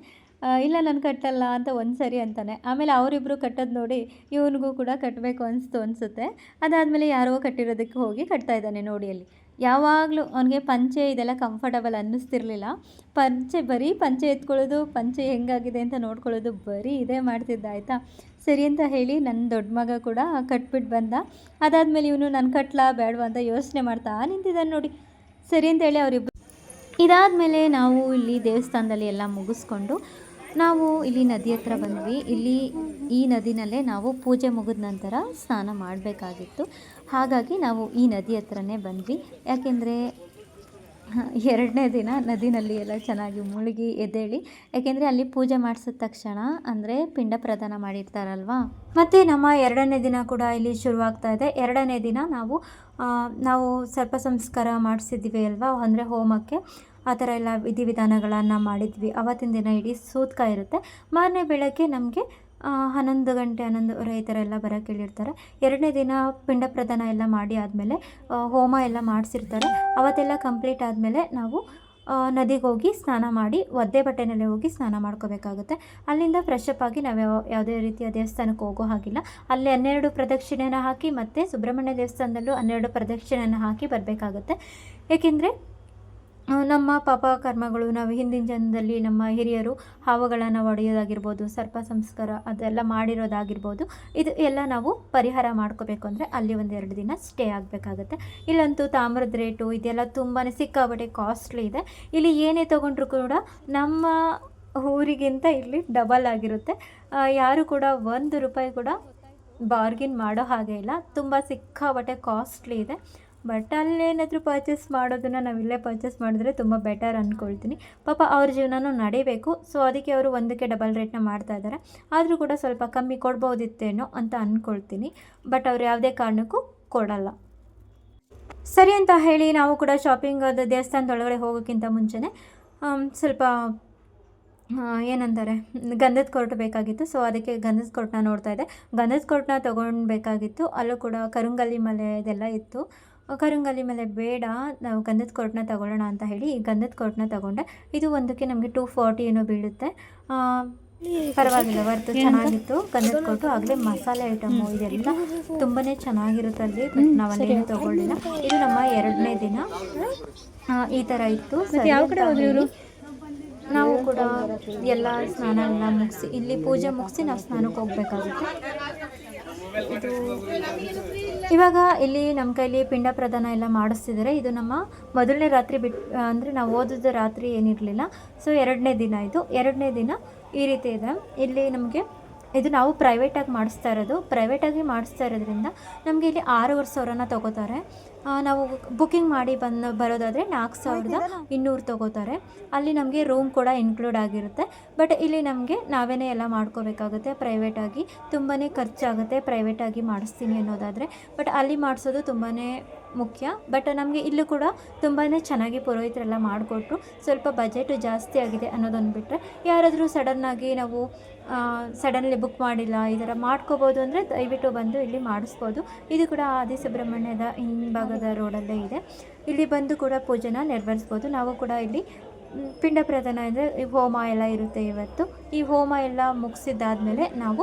ಇಲ್ಲ, ನಾನು ಕಟ್ಟಲ್ಲ ಅಂತ ಒಂದು ಸರಿ ಅಂತಾನೆ. ಆಮೇಲೆ ಅವರಿಬ್ಬರು ಕಟ್ಟೋದು ನೋಡಿ ಇವನಿಗೂ ಕೂಡ ಕಟ್ಟಬೇಕು ಅನಿಸ್ತು ಅನಿಸುತ್ತೆ. ಅದಾದಮೇಲೆ ಯಾರೋ ಕಟ್ಟಿರೋದಕ್ಕೆ ಹೋಗಿ ಕಟ್ತಾ ಇದ್ದಾನೆ ನೋಡಿ ಅಲ್ಲಿ ಯಾವಾಗಲೂ ಅವನಿಗೆ ಪಂಚೆ ಇದೆಲ್ಲ ಕಂಫರ್ಟಬಲ್ ಅನ್ನಿಸ್ತಿರ್ಲಿಲ್ಲ. ಪಂಚೆ ಬರೀ ಪಂಚೆ ಎತ್ಕೊಳ್ಳೋದು, ಪಂಚೆ ಹೆಂಗಾಗಿದೆ ಅಂತ ನೋಡ್ಕೊಳ್ಳೋದು ಬರೀ ಇದೇ ಮಾಡ್ತಿದ್ದ, ಆಯಿತಾ? ಸರಿ ಅಂತ ಹೇಳಿ ನನ್ನ ದೊಡ್ಡ ಮಗ ಕೂಡ ಕಟ್ಬಿಟ್ಟು ಬಂದ. ಅದಾದಮೇಲೆ ಇವನು ನಾನು ಕಟ್ಲಾ ಬೇಡವಾ ಅಂತ ಯೋಚನೆ ಮಾಡ್ತಾ ನಿಂತಿದ್ದಾನೆ ನೋಡಿ. ಸರಿ ಅಂತ ಹೇಳಿ ಅವರಿಬ್ಬರು ಇದಾದಮೇಲೆ ನಾವು ಇಲ್ಲಿ ದೇವಸ್ಥಾನದಲ್ಲಿ ಎಲ್ಲ ಮುಗಿಸ್ಕೊಂಡು ನಾವು ಇಲ್ಲಿ ನದಿ ಹತ್ರ ಬಂದ್ವಿ. ಇಲ್ಲಿ ಈ ನದಿನಲ್ಲೇ ನಾವು ಪೂಜೆ ಮುಗಿದ ನಂತರ ಸ್ನಾನ ಮಾಡಬೇಕಾಗಿತ್ತು. ಹಾಗಾಗಿ ನಾವು ಈ ನದಿ ಹತ್ರನೇ ಬಂದ್ವಿ. ಯಾಕೆಂದರೆ ಎರಡನೇ ದಿನ ನದಿನಲ್ಲಿ ಎಲ್ಲ ಚೆನ್ನಾಗಿ ಮುಳುಗಿ ಎದ್ದೇಳಿ. ಯಾಕೆಂದರೆ, ಅಲ್ಲಿ ಪೂಜೆ ಮಾಡಿಸಿದ ತಕ್ಷಣ ಅಂದರೆ ಪಿಂಡ ಪ್ರದಾನ ಮಾಡಿರ್ತಾರಲ್ವಾ? ಮತ್ತು ನಮ್ಮ ಎರಡನೇ ದಿನ ಕೂಡ ಇಲ್ಲಿ ಶುರುವಾಗ್ತಾ ಇದೆ. ಎರಡನೇ ದಿನ ನಾವು ನಾವು ಸರ್ಪ ಸಂಸ್ಕಾರ ಮಾಡಿಸಿದ್ವಿ ಅಲ್ವಾ? ಅಂದರೆ ಹೋಮಕ್ಕೆ. ಆ ಥರ ಎಲ್ಲ ವಿಧಿವಿಧಾನಗಳನ್ನು ಮಾಡಿದ್ವಿ. ಅವತ್ತಿನ ದಿನ ಇಡೀ ಸೂತ್ಕ ಇರುತ್ತೆ. ಮಾರನೇ ಬೆಳಗ್ಗೆ ನಮಗೆ ಹನ್ನೊಂದು ಗಂಟೆ ಹನ್ನೊಂದುವರೆ ಈ ಥರ ಎಲ್ಲ ಬರೋಕ್ಕೆ ಹೇಳಿರ್ತಾರೆ. ಎರಡನೇ ದಿನ ಪಿಂಡ ಪ್ರದಾನ ಎಲ್ಲ ಮಾಡಿ ಆದಮೇಲೆ ಹೋಮ ಎಲ್ಲ ಮಾಡಿಸಿರ್ತಾರೆ. ಅವತ್ತೆಲ್ಲ ಕಂಪ್ಲೀಟ್ ಆದಮೇಲೆ ನಾವು ನದಿಗೆ ಹೋಗಿ ಸ್ನಾನ ಮಾಡಿ, ಒದ್ದೆ ಬಟ್ಟೆನಲ್ಲೇ ಹೋಗಿ ಸ್ನಾನ ಮಾಡ್ಕೋಬೇಕಾಗುತ್ತೆ. ಅಲ್ಲಿಂದ ಫ್ರೆಶ್ ಅಪ್ ಆಗಿ ನಾವು ಯಾವ, ಯಾವುದೇ ರೀತಿಯ ದೇವಸ್ಥಾನಕ್ಕೆ ಹೋಗೋ ಹಾಗಿಲ್ಲ. ಅಲ್ಲಿ ಹನ್ನೆರಡು ಪ್ರದಕ್ಷಿಣೆನ ಹಾಕಿ ಮತ್ತು ಸುಬ್ರಹ್ಮಣ್ಯ ದೇವಸ್ಥಾನದಲ್ಲೂ ಹನ್ನೆರಡು ಪ್ರದಕ್ಷಿಣೆನ ಹಾಕಿ ಬರಬೇಕಾಗುತ್ತೆ. ಏಕೆಂದರೆ ನಮ್ಮ ಪಾಪ ಕರ್ಮಗಳು ನಾವು ಹಿಂದಿನ ಜನ್ಮದಲ್ಲಿ ನಮ್ಮ ಹಿರಿಯರು ಹಾವುಗಳನ್ನು ಒಡೆಯೋದಾಗಿರ್ಬೋದು, ಸರ್ಪ ಸಂಸ್ಕಾರ ಅದೆಲ್ಲ ಮಾಡಿರೋದಾಗಿರ್ಬೋದು, ಇದು ಎಲ್ಲ ನಾವು ಪರಿಹಾರ ಮಾಡ್ಕೋಬೇಕು ಅಂದರೆ ಅಲ್ಲಿ ಒಂದೆರಡು ದಿನ ಸ್ಟೇ ಆಗಬೇಕಾಗತ್ತೆ. ಇಲ್ಲಂತೂ ತಾಮ್ರದ ರೇಟು ಇದೆಲ್ಲ ತುಂಬಾ ಸಿಕ್ಕಾಬಟ್ಟೆ ಕಾಸ್ಟ್ಲಿ ಇದೆ. ಇಲ್ಲಿ ಏನೇ ತೊಗೊಂಡ್ರು ಕೂಡ ನಮ್ಮ ಊರಿಗಿಂತ ಇಲ್ಲಿ ಡಬಲ್ ಆಗಿರುತ್ತೆ. ಯಾರು ಕೂಡ ಒಂದು ರೂಪಾಯಿ ಕೂಡ ಬಾರ್ಗಿನ್ ಮಾಡೋ ಹಾಗೆ ಇಲ್ಲ. ತುಂಬ ಸಿಕ್ಕಾಬಟ್ಟೆ ಕಾಸ್ಟ್ಲಿ ಇದೆ. ಬಟ್ ಅಲ್ಲೇನಾದರೂ ಪರ್ಚೇಸ್ ಮಾಡೋದನ್ನು ನಾವಿಲ್ಲೇ ಪರ್ಚೇಸ್ ಮಾಡಿದ್ರೆ ತುಂಬ ಬೆಟರ್ ಅಂದ್ಕೊಳ್ತೀನಿ ಪಾಪ ಅವ್ರ ಜೀವನನೂ ನಡೀಬೇಕು. ಸೊ ಅದಕ್ಕೆ ಅವರು ಒಂದಕ್ಕೆ ಡಬಲ್ ರೇಟ್ನ ಮಾಡ್ತಾ ಇದ್ದಾರೆ ಆದರೂ ಕೂಡ ಸ್ವಲ್ಪ ಕಮ್ಮಿ ಕೊಡ್ಬೋದಿತ್ತೇನೋ ಅಂತ ಅಂದ್ಕೊಳ್ತೀನಿ ಬಟ್ ಅವ್ರು ಯಾವುದೇ ಕಾರಣಕ್ಕೂ ಕೊಡಲ್ಲ. ಸರಿ ಅಂತ ಹೇಳಿ ನಾವು ಕೂಡ ಶಾಪಿಂಗ್ ಅದು ದೇವಸ್ಥಾನದೊಳಗಡೆ ಹೋಗೋಕ್ಕಿಂತ ಮುಂಚೆನೇ ಸ್ವಲ್ಪ ಏನಂತಾರೆ, ಗಂಧದ ಕೊರಟು ಬೇಕಾಗಿತ್ತು. ಸೊ ಅದಕ್ಕೆ ಗಂಧದ ಕೊರಟನ್ನ ನೋಡ್ತಾ ಇದ್ದೆ. ಗಂಧದ ಕೊರಟನ್ನ ತೊಗೊಳ್ಬೇಕಾಗಿತ್ತು ಅಲ್ಲೂ ಕೂಡ ಕರುಂಗಲ್ಲಿ ಮಲೆ ಇದೆಲ್ಲ ಇತ್ತು. ಕರುಂಗಲ್ಲಿ ಮೇಲೆ ಬೇಡ ನಾವು ಗಂಧದ ಕೊರಟನ್ನ ತಗೊಳ್ಳೋಣ ಅಂತ ಹೇಳಿ ಈ ಗಂಧದ ಕೊರಟನ್ನ ತಗೊಂಡೆ. ಇದು ಒಂದಕ್ಕೆ ನಮಗೆ ಟೂ ಫಾರ್ಟಿ ಏನೋ ಬೀಳುತ್ತೆ. ಪರವಾಗಿಲ್ಲ ವರ್ತು ಚೆನ್ನಾಗಿತ್ತು. ಗಂಧದ ಕೊಟ್ಟು ಆಗಲೇ ಮಸಾಲೆ ಐಟಮು ಇದೆಲ್ಲ ತುಂಬಾ ಚೆನ್ನಾಗಿರುತ್ತೆ ಅಲ್ಲಿ ಬಟ್ ನಾವು ಅಲ್ಲೇನು ತಗೊಳ್ಳಿಲ್ಲ ಇದು ನಮ್ಮ ಎರಡನೇ ದಿನ. ಈ ಥರ ಇತ್ತು. ನಾವು ಕೂಡ ಎಲ್ಲ ಸ್ನಾನ ಎಲ್ಲ ಮುಗಿಸಿ ಇಲ್ಲಿ ಪೂಜೆ ಮುಗಿಸಿ ನಾವು ಸ್ನಾನಕ್ಕೆ ಹೋಗ್ಬೇಕಾಗುತ್ತೆ. ಇವಾಗ ಇಲ್ಲಿ ನಮ್ಮ ಕೈಲಿ ಪಿಂಡ ಪ್ರದಾನ ಎಲ್ಲ ಮಾಡಿಸ್ತಿದ್ದಾರೆ ಇದು ನಮ್ಮ ಮೊದಲನೇ ರಾತ್ರಿ ಬಿಟ್ ಅಂದರೆ ನಾವು ಓದಿದ ರಾತ್ರಿ ಏನಿರಲಿಲ್ಲ. ಸೊ ಎರಡನೇ ದಿನ ಇದು. ಎರಡನೇ ದಿನ ಈ ರೀತಿ ಇದೆ. ಇಲ್ಲಿ ನಮಗೆ ಇದು ನಾವು ಪ್ರೈವೇಟಾಗಿ ಮಾಡಿಸ್ತಾ ಇರೋದು. ಪ್ರೈವೇಟಾಗಿ ಮಾಡಿಸ್ತಾ ಇರೋದ್ರಿಂದ ನಮಗೆ ಇಲ್ಲಿ ಆರೂವರೆ ಸಾವಿರನ ತಗೋತಾರೆ. ನಾವು ಬುಕ್ಕಿಂಗ್ ಮಾಡಿ ಬಂದು ಬರೋದಾದರೆ ನಾಲ್ಕು ಸಾವಿರದ ಇನ್ನೂರು ತಗೋತಾರೆ. ಅಲ್ಲಿ ನಮಗೆ ರೂಮ್ ಕೂಡ ಇನ್ಕ್ಲೂಡ್ ಆಗಿರುತ್ತೆ. ಬಟ್ ಇಲ್ಲಿ ನಮಗೆ ನಾವೇ ಎಲ್ಲ ಮಾಡ್ಕೋಬೇಕಾಗುತ್ತೆ ಪ್ರೈವೇಟಾಗಿ ತುಂಬಾ ಖರ್ಚಾಗುತ್ತೆ ಪ್ರೈವೇಟಾಗಿ ಮಾಡಿಸ್ತೀನಿ ಅನ್ನೋದಾದರೆ. ಬಟ್ ಅಲ್ಲಿ ಮಾಡಿಸೋದು ತುಂಬಾ ಮುಖ್ಯ. ಬಟ್ ನಮಗೆ ಇಲ್ಲೂ ಕೂಡ ತುಂಬಾ ಚೆನ್ನಾಗಿ ಪುರೋಹಿತರೆಲ್ಲ ಮಾಡಿಕೊಟ್ರು. ಸ್ವಲ್ಪ ಬಜೆಟ್ ಜಾಸ್ತಿ ಆಗಿದೆ ಅನ್ನೋದನ್ನು ಬಿಟ್ಟರೆ ಯಾರಾದರೂ ಸಡನ್ನಾಗಿ ನಾವು ಸಡನ್ಲಿ ಬುಕ್ ಮಾಡಿಲ್ಲ, ಈ ಥರ ಮಾಡ್ಕೋಬೋದು ಅಂದರೆ ದಯವಿಟ್ಟು ಬಂದು ಇಲ್ಲಿ ಮಾಡಿಸ್ಬೋದು. ಇದು ಕೂಡ ಆದಿ ಸುಬ್ರಹ್ಮಣ್ಯದ ಹಿಂಭಾಗದ ರೋಡಲ್ಲೇ ಇದೆ. ಇಲ್ಲಿ ಬಂದು ಕೂಡ ಪೂಜೆನ ನೆರವೇರಿಸ್ಬೋದು. ನಾವು ಕೂಡ ಇಲ್ಲಿ ಪಿಂಡ ಪ್ರದಾನ ಅಂದರೆ ಹೋಮ ಎಲ್ಲ ಇರುತ್ತೆ ಇವತ್ತು. ಈ ಹೋಮ ಎಲ್ಲ ಮುಗಿಸಿದ್ದಾದಮೇಲೆ ನಾವು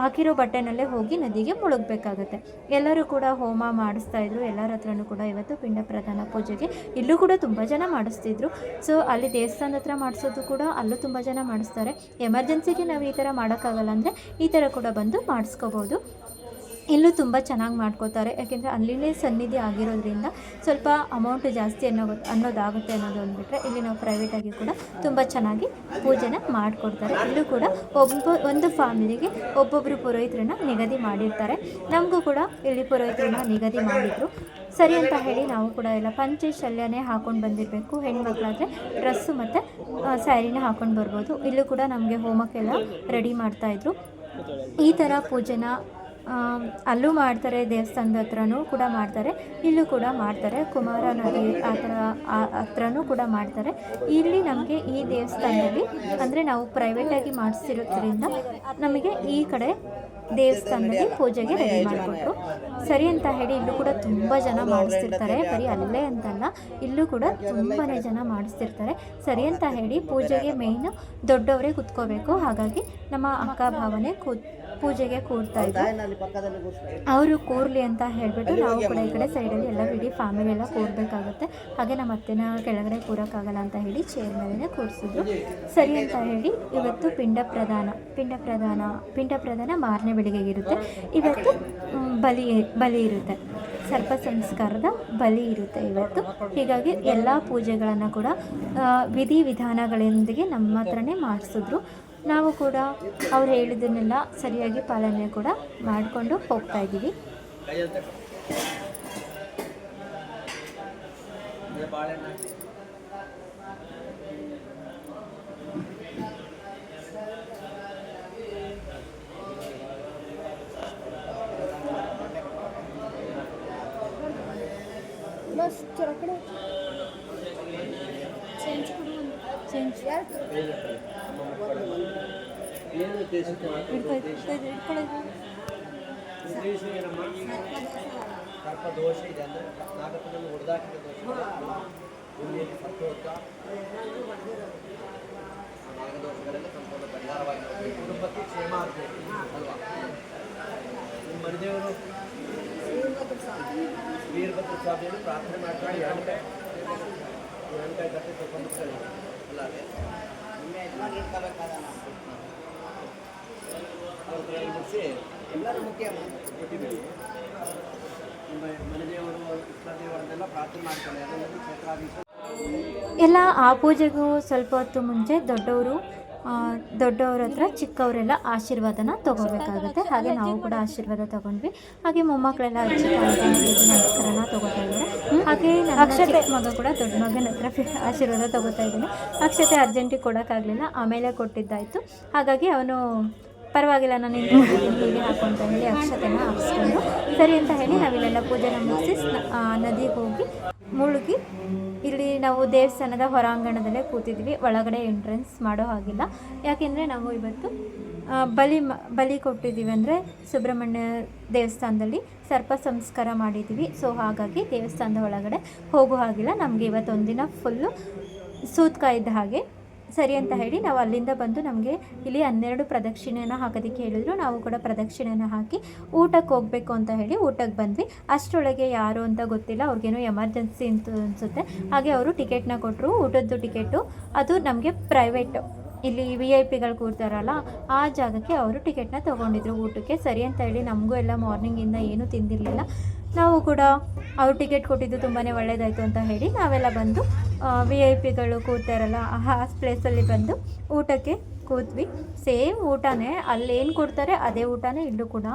ಹಾಕಿರೋ ಬಟ್ಟೆನಲ್ಲೇ ಹೋಗಿ ನದಿಗೆ ಮುಳುಗಬೇಕಾಗತ್ತೆ. ಎಲ್ಲರೂ ಕೂಡ ಹೋಮ ಮಾಡಿಸ್ತಾ ಇದ್ರು. ಎಲ್ಲರ ಹತ್ರನೂ ಕೂಡ ಇವತ್ತು ಪಿಂಡ ಪ್ರಧಾನ ಪೂಜೆಗೆ ಇಲ್ಲೂ ಕೂಡ ತುಂಬ ಜನ ಮಾಡಿಸ್ತಿದ್ರು. ಸೊ ಅಲ್ಲಿ ದೇವಸ್ಥಾನದ ಹತ್ರ ಮಾಡಿಸೋದು ಕೂಡ ಅಲ್ಲೂ ತುಂಬ ಜನ ಮಾಡಿಸ್ತಾರೆ. ಎಮರ್ಜೆನ್ಸಿಗೆ ನಾವು ಈ ಥರ ಮಾಡೋಕ್ಕಾಗಲ್ಲ ಅಂದರೆ ಈ ಥರ ಕೂಡ ಬಂದು ಮಾಡಿಸ್ಕೋಬೋದು. ಇಲ್ಲೂ ತುಂಬ ಚೆನ್ನಾಗಿ ಮಾಡ್ಕೋತಾರೆ. ಯಾಕೆಂದರೆ ಅಲ್ಲಿನೇ ಸನ್ನಿಧಿ ಆಗಿರೋದ್ರಿಂದ ಸ್ವಲ್ಪ ಅಮೌಂಟ್ ಜಾಸ್ತಿ ಅನ್ನೋ ಅನ್ನೋದಾಗುತ್ತೆ ಅನ್ನೋದು ಅಂದ್ಬಿಟ್ರೆ ಇಲ್ಲಿ ನಾವು ಪ್ರೈವೇಟಾಗಿ ಕೂಡ ತುಂಬ ಚೆನ್ನಾಗಿ ಪೂಜೆನ ಮಾಡಿಕೊಡ್ತಾರೆ. ಇಲ್ಲೂ ಕೂಡ ಒಬ್ಬ, ಒಂದು ಫ್ಯಾಮಿಲಿಗೆ ಒಬ್ಬೊಬ್ಬರು ಪುರೋಹಿತರನ್ನ ನಿಗದಿ ಮಾಡಿರ್ತಾರೆ. ನಮಗೂ ಕೂಡ ಇಲ್ಲಿ ಪುರೋಹಿತರನ್ನ ನಿಗದಿ ಮಾಡಿದರು. ಸರಿ ಅಂತ ಹೇಳಿ ನಾವು ಕೂಡ ಎಲ್ಲ ಪಂಚೆ ಶಲ್ಯನೇ ಹಾಕೊಂಡು ಬಂದಿರಬೇಕು. ಹೆಣ್ಮಕ್ಳಾದರೆ ಡ್ರೆಸ್ಸು ಮತ್ತು ಸ್ಯಾರಿನ ಹಾಕ್ಕೊಂಡು ಬರ್ಬೋದು. ಇಲ್ಲೂ ಕೂಡ ನಮಗೆ ಹೋಮಕ್ಕೆಲ್ಲ ರೆಡಿ ಮಾಡ್ತಾಯಿದ್ರು ಈ ಥರ ಪೂಜೆನ ಅಲ್ಲೂ ಮಾಡ್ತಾರೆ, ದೇವಸ್ಥಾನದ ಹತ್ರನೂ ಕೂಡ ಮಾಡ್ತಾರೆ, ಇಲ್ಲೂ ಕೂಡ ಮಾಡ್ತಾರೆ, ಕುಮಾರ ನದಿ ಆ ಥರ ಹತ್ರನೂ ಕೂಡ ಮಾಡ್ತಾರೆ. ಇಲ್ಲಿ ನಮಗೆ ಈ ದೇವಸ್ಥಾನದಲ್ಲಿ, ಅಂದರೆ ನಾವು ಪ್ರೈವೇಟಾಗಿ ಮಾಡಿಸಿರೋದ್ರಿಂದ ನಮಗೆ ಈ ಕಡೆ ದೇವಸ್ಥಾನದಲ್ಲಿ ಪೂಜೆಗೆ ರೆಡಿ ಮಾಡಿಕೊಟ್ಟು ಸರಿ ಅಂತ ಹೇಳಿ ಇಲ್ಲೂ ಕೂಡ ತುಂಬ ಜನ ಮಾಡಿಸ್ತಿರ್ತಾರೆ, ಬರೀ ಅಲ್ಲೇ ಅಂತಲ್ಲ, ಇಲ್ಲೂ ಕೂಡ ತುಂಬಾ ಜನ ಮಾಡಿಸ್ತಿರ್ತಾರೆ. ಸರಿ ಅಂತ ಹೇಳಿ ಪೂಜೆಗೆ ಮೇಯ್ನು ದೊಡ್ಡವರೇ ಕುತ್ಕೋಬೇಕು. ಹಾಗಾಗಿ ನಮ್ಮ ಅಕ್ಕ ಭಾವನೆ ಕೂತ್ ಪೂಜೆಗೆ ಕೂರ್ತಾ ಅವರು ಕೂರ್ಲಿ ಅಂತ ಹೇಳ್ಬಿಟ್ಟು ನಾವು ಕೂಡ ಈ ಕಡೆ ಸೈಡಲ್ಲಿ ಎಲ್ಲ ಇಡೀ ಫ್ಯಾಮಿಲಿ ಎಲ್ಲ ಕೂರ್ಬೇಕಾಗುತ್ತೆ. ಹಾಗೆ ನಮ್ಮ ಅತ್ತೆನ ಕೆಳಗಡೆ ಕೂರೋಕ್ಕಾಗಲ್ಲ ಅಂತ ಹೇಳಿ ಚೇರ್ ಮೇಲೆ ಕೂರಿಸಿದ್ರು. ಸರಿ ಅಂತ ಹೇಳಿ ಇವತ್ತು ಪಿಂಡ ಪ್ರದಾನ ಪಿಂಡ ಪ್ರದಾನ ಪಿಂಡ ಪ್ರದಾನ ಮಾರನೇ ಬೆಳಿಗ್ಗೆ ಇರುತ್ತೆ. ಇವತ್ತು ಬಲಿ ಬಲಿ ಇರುತ್ತೆ. ಸರ್ಪ ಸಂಸ್ಕಾರದ ಬಲಿ ಇರುತ್ತೆ ಇವತ್ತು. ಹೀಗಾಗಿ ಎಲ್ಲ ಪೂಜೆಗಳನ್ನು ಕೂಡ ಆ, ವಿಧಿ ವಿಧಾನಗಳೊಂದಿಗೆ ನಮ್ಮ ಹತ್ರನೇ ಮಾಡಿಸಿದ್ರು. ನಾವು ಕೂಡ ಅವ್ರು ಹೇಳಿದ್ದನ್ನೆಲ್ಲ ಸರಿಯಾಗಿ ಪಾಲನೆ ಕೂಡ ಮಾಡಿಕೊಂಡು ಹೋಗ್ತಾ ಇದ್ದೀವಿ. ಸ್ವಲ್ಪ ದೋಷ ಇದೆ ಅಂದರೆ ನಾಗಪ್ಪನನ್ನು ಹೊಡೆದಾಕಿದ ದೋಷ. ಭೂಮಿಯಲ್ಲಿ ಸತ್ತೋತ ನಾಗದೋಷಗಳೆಲ್ಲ ಸಂಪೂರ್ಣ ಪರಿಹಾರವಾಗಿ ಕುಟುಂಬಕ್ಕೆ ಕ್ಷೇಮ ಆಗಬೇಕು. ಅಲ್ವಾ? ನಿಮ್ಮ ಮನೆದೇವರು? ವೀರಭದ್ರ ಸ್ವಾಮಿಯನ್ನು ಪ್ರಾರ್ಥನೆ ಮಾಡ್ಕೊಂಡು ಎರಡು ಕೈ ಎರಡು ಕೈ ಕಟ್ಟಿ ಸ್ವಲ್ಪ ಅಲ್ಲ ಅದೇ. ನಿನ್ನೆ ಯಜಮಾನ್ ಇಟ್ಕೋಬೇಕಾದ ಮುಗಿಸಿ ಎಲ್ಲರೂ ಮುಖ್ಯ ಕೊಟ್ಟಿದ್ದೀವಿ ನಿಮ್ಮ ಮನೆದೇವರು ಪ್ರಾರ್ಥನೆ ಮಾಡ್ಕೊಳ್ಳಿ ಅದರಲ್ಲಿ ಕ್ಷೇತ್ರಾಧೀಶ. ಎಲ್ಲ ಆ ಪೂಜೆಗೂ ಸ್ವಲ್ಪ ಹೊತ್ತು ಮುಂಚೆ ದೊಡ್ಡವರು ದೊಡ್ಡವ್ರ ಹತ್ರ ಚಿಕ್ಕವರೆಲ್ಲ ಆಶೀರ್ವಾದನ ತಗೋಬೇಕಾಗುತ್ತೆ. ಹಾಗೆ ನಾವು ಕೂಡ ಆಶೀರ್ವಾದ ತಗೊಂಡ್ವಿ. ಹಾಗೆ ಮೊಮ್ಮಕ್ಕಳೆಲ್ಲ ಅಜ್ಜಿ ನಮಸ್ಕಾರನ ತಗೋತಾ ಇದ್ದಾರೆ. ಹಾಗೆ ಅಕ್ಷತೆ. ಮಗ ಕೂಡ ದೊಡ್ಡ ಮಗನ ಹತ್ರ ಆಶೀರ್ವಾದ ತಗೋತಾ ಇದ್ದೀನಿ. ಅಕ್ಷತೆ ಅರ್ಜೆಂಟಿಗೆ ಕೊಡೋಕ್ಕಾಗಲಿಲ್ಲ ಆಮೇಲೆ ಕೊಟ್ಟಿದ್ದಾಯಿತು. ಹಾಗಾಗಿ ಅವನು ಪರವಾಗಿಲ್ಲ, ನಾನು ಇಲ್ಲಿ ಹೀಗೆ ಹಾಕೊಂತ ಹೇಳಿ ಅಕ್ಷತೆನ ಹಾಕ್ಸ್ಕೊಂಡು ಸರಿ ಅಂತ ಹೇಳಿ ನಾವಿಲ್ಲೆಲ್ಲ ಪೂಜೆನ ಮುಗಿಸಿ ನದಿಗೆ ಹೋಗಿ ಮುಳುಗಿ ಇಲ್ಲಿ ನಾವು ದೇವಸ್ಥಾನದ ಹೊರಾಂಗಣದಲ್ಲೇ ಕೂತಿದ್ವಿ. ಒಳಗಡೆ ಎಂಟ್ರೆನ್ಸ್ ಮಾಡೋ ಹಾಗಿಲ್ಲ. ಯಾಕೆಂದರೆ ನಾವು ಇವತ್ತು ಬಲಿ ಬಲಿ ಕೊಟ್ಟಿದ್ದೀವಿ ಅಂದರೆ ಸುಬ್ರಹ್ಮಣ್ಯ ದೇವಸ್ಥಾನದಲ್ಲಿ ಸರ್ಪ ಸಂಸ್ಕಾರ ಮಾಡಿದ್ದೀವಿ. ಸೊ ಹಾಗಾಗಿ ದೇವಸ್ಥಾನದ ಒಳಗಡೆ ಹೋಗೋ ಹಾಗಿಲ್ಲ. ನಮಗೆ ಇವತ್ತೊಂದಿನ ಫುಲ್ಲು ಸೂತ್ಕ ಇದ್ದ ಹಾಗೆ ಸರಿ ಅಂತ ಹೇಳಿ ನಾವು ಅಲ್ಲಿಂದ ಬಂದು ನಮಗೆ ಇಲ್ಲಿ ಹನ್ನೆರಡು ಪ್ರದಕ್ಷಿಣೆನ ಹಾಕೋದಕ್ಕೆ ಹೇಳಿದ್ರು. ನಾವು ಕೂಡ ಪ್ರದಕ್ಷಿಣೆನ ಹಾಕಿ ಊಟಕ್ಕೆ ಹೋಗಬೇಕು ಅಂತ ಹೇಳಿ ಊಟಕ್ಕೆ ಬಂದ್ವಿ. ಅಷ್ಟರೊಳಗೆ ಯಾರು ಅಂತ ಗೊತ್ತಿಲ್ಲ. ಅವ್ರಿಗೇನೋ ಎಮರ್ಜೆನ್ಸಿ ಅಂತ ಅನಿಸುತ್ತೆ. ಹಾಗೆ ಅವರು ಟಿಕೆಟ್ನ ಕೊಟ್ಟರು ಊಟದ್ದು ಟಿಕೆಟು. ಅದು ನಮಗೆ ಪ್ರೈವೇಟು. ಇಲ್ಲಿ ವಿ ಐ ಪಿಗಳು ಕೂರ್ತಾರಲ್ಲ ಆ ಜಾಗಕ್ಕೆ ಅವರು ಟಿಕೆಟ್ನ ತೊಗೊಂಡಿದ್ರು ಊಟಕ್ಕೆ. ಸರಿ ಅಂತ ಹೇಳಿ ನಮಗೂ ಎಲ್ಲ ಮಾರ್ನಿಂಗಿಂದ ಏನೂ ತಿಂದಿರಲಿಲ್ಲ. ನಾವು ಕೂಡ ಅವ್ರು ಟಿಕೆಟ್ ಕೊಟ್ಟಿದ್ದು ತುಂಬಾ ಒಳ್ಳೆಯದಾಯಿತು ಅಂತ ಹೇಳಿ ನಾವೆಲ್ಲ ಬಂದು ವಿ ಐ ಪಿಗಳು ಕೂತಾರಲ್ಲ, ಆ ಪ್ಲೇಸಲ್ಲಿ ಬಂದು ಊಟಕ್ಕೆ ಕೂತ್ವಿ ಸೇಮ್ ಊಟನೇ ಅಲ್ಲಿ ಏನು ಕೊಡ್ತಾರೆ ಅದೇ ಊಟನೇ ಇಲ್ಲೂ ಕೂಡ.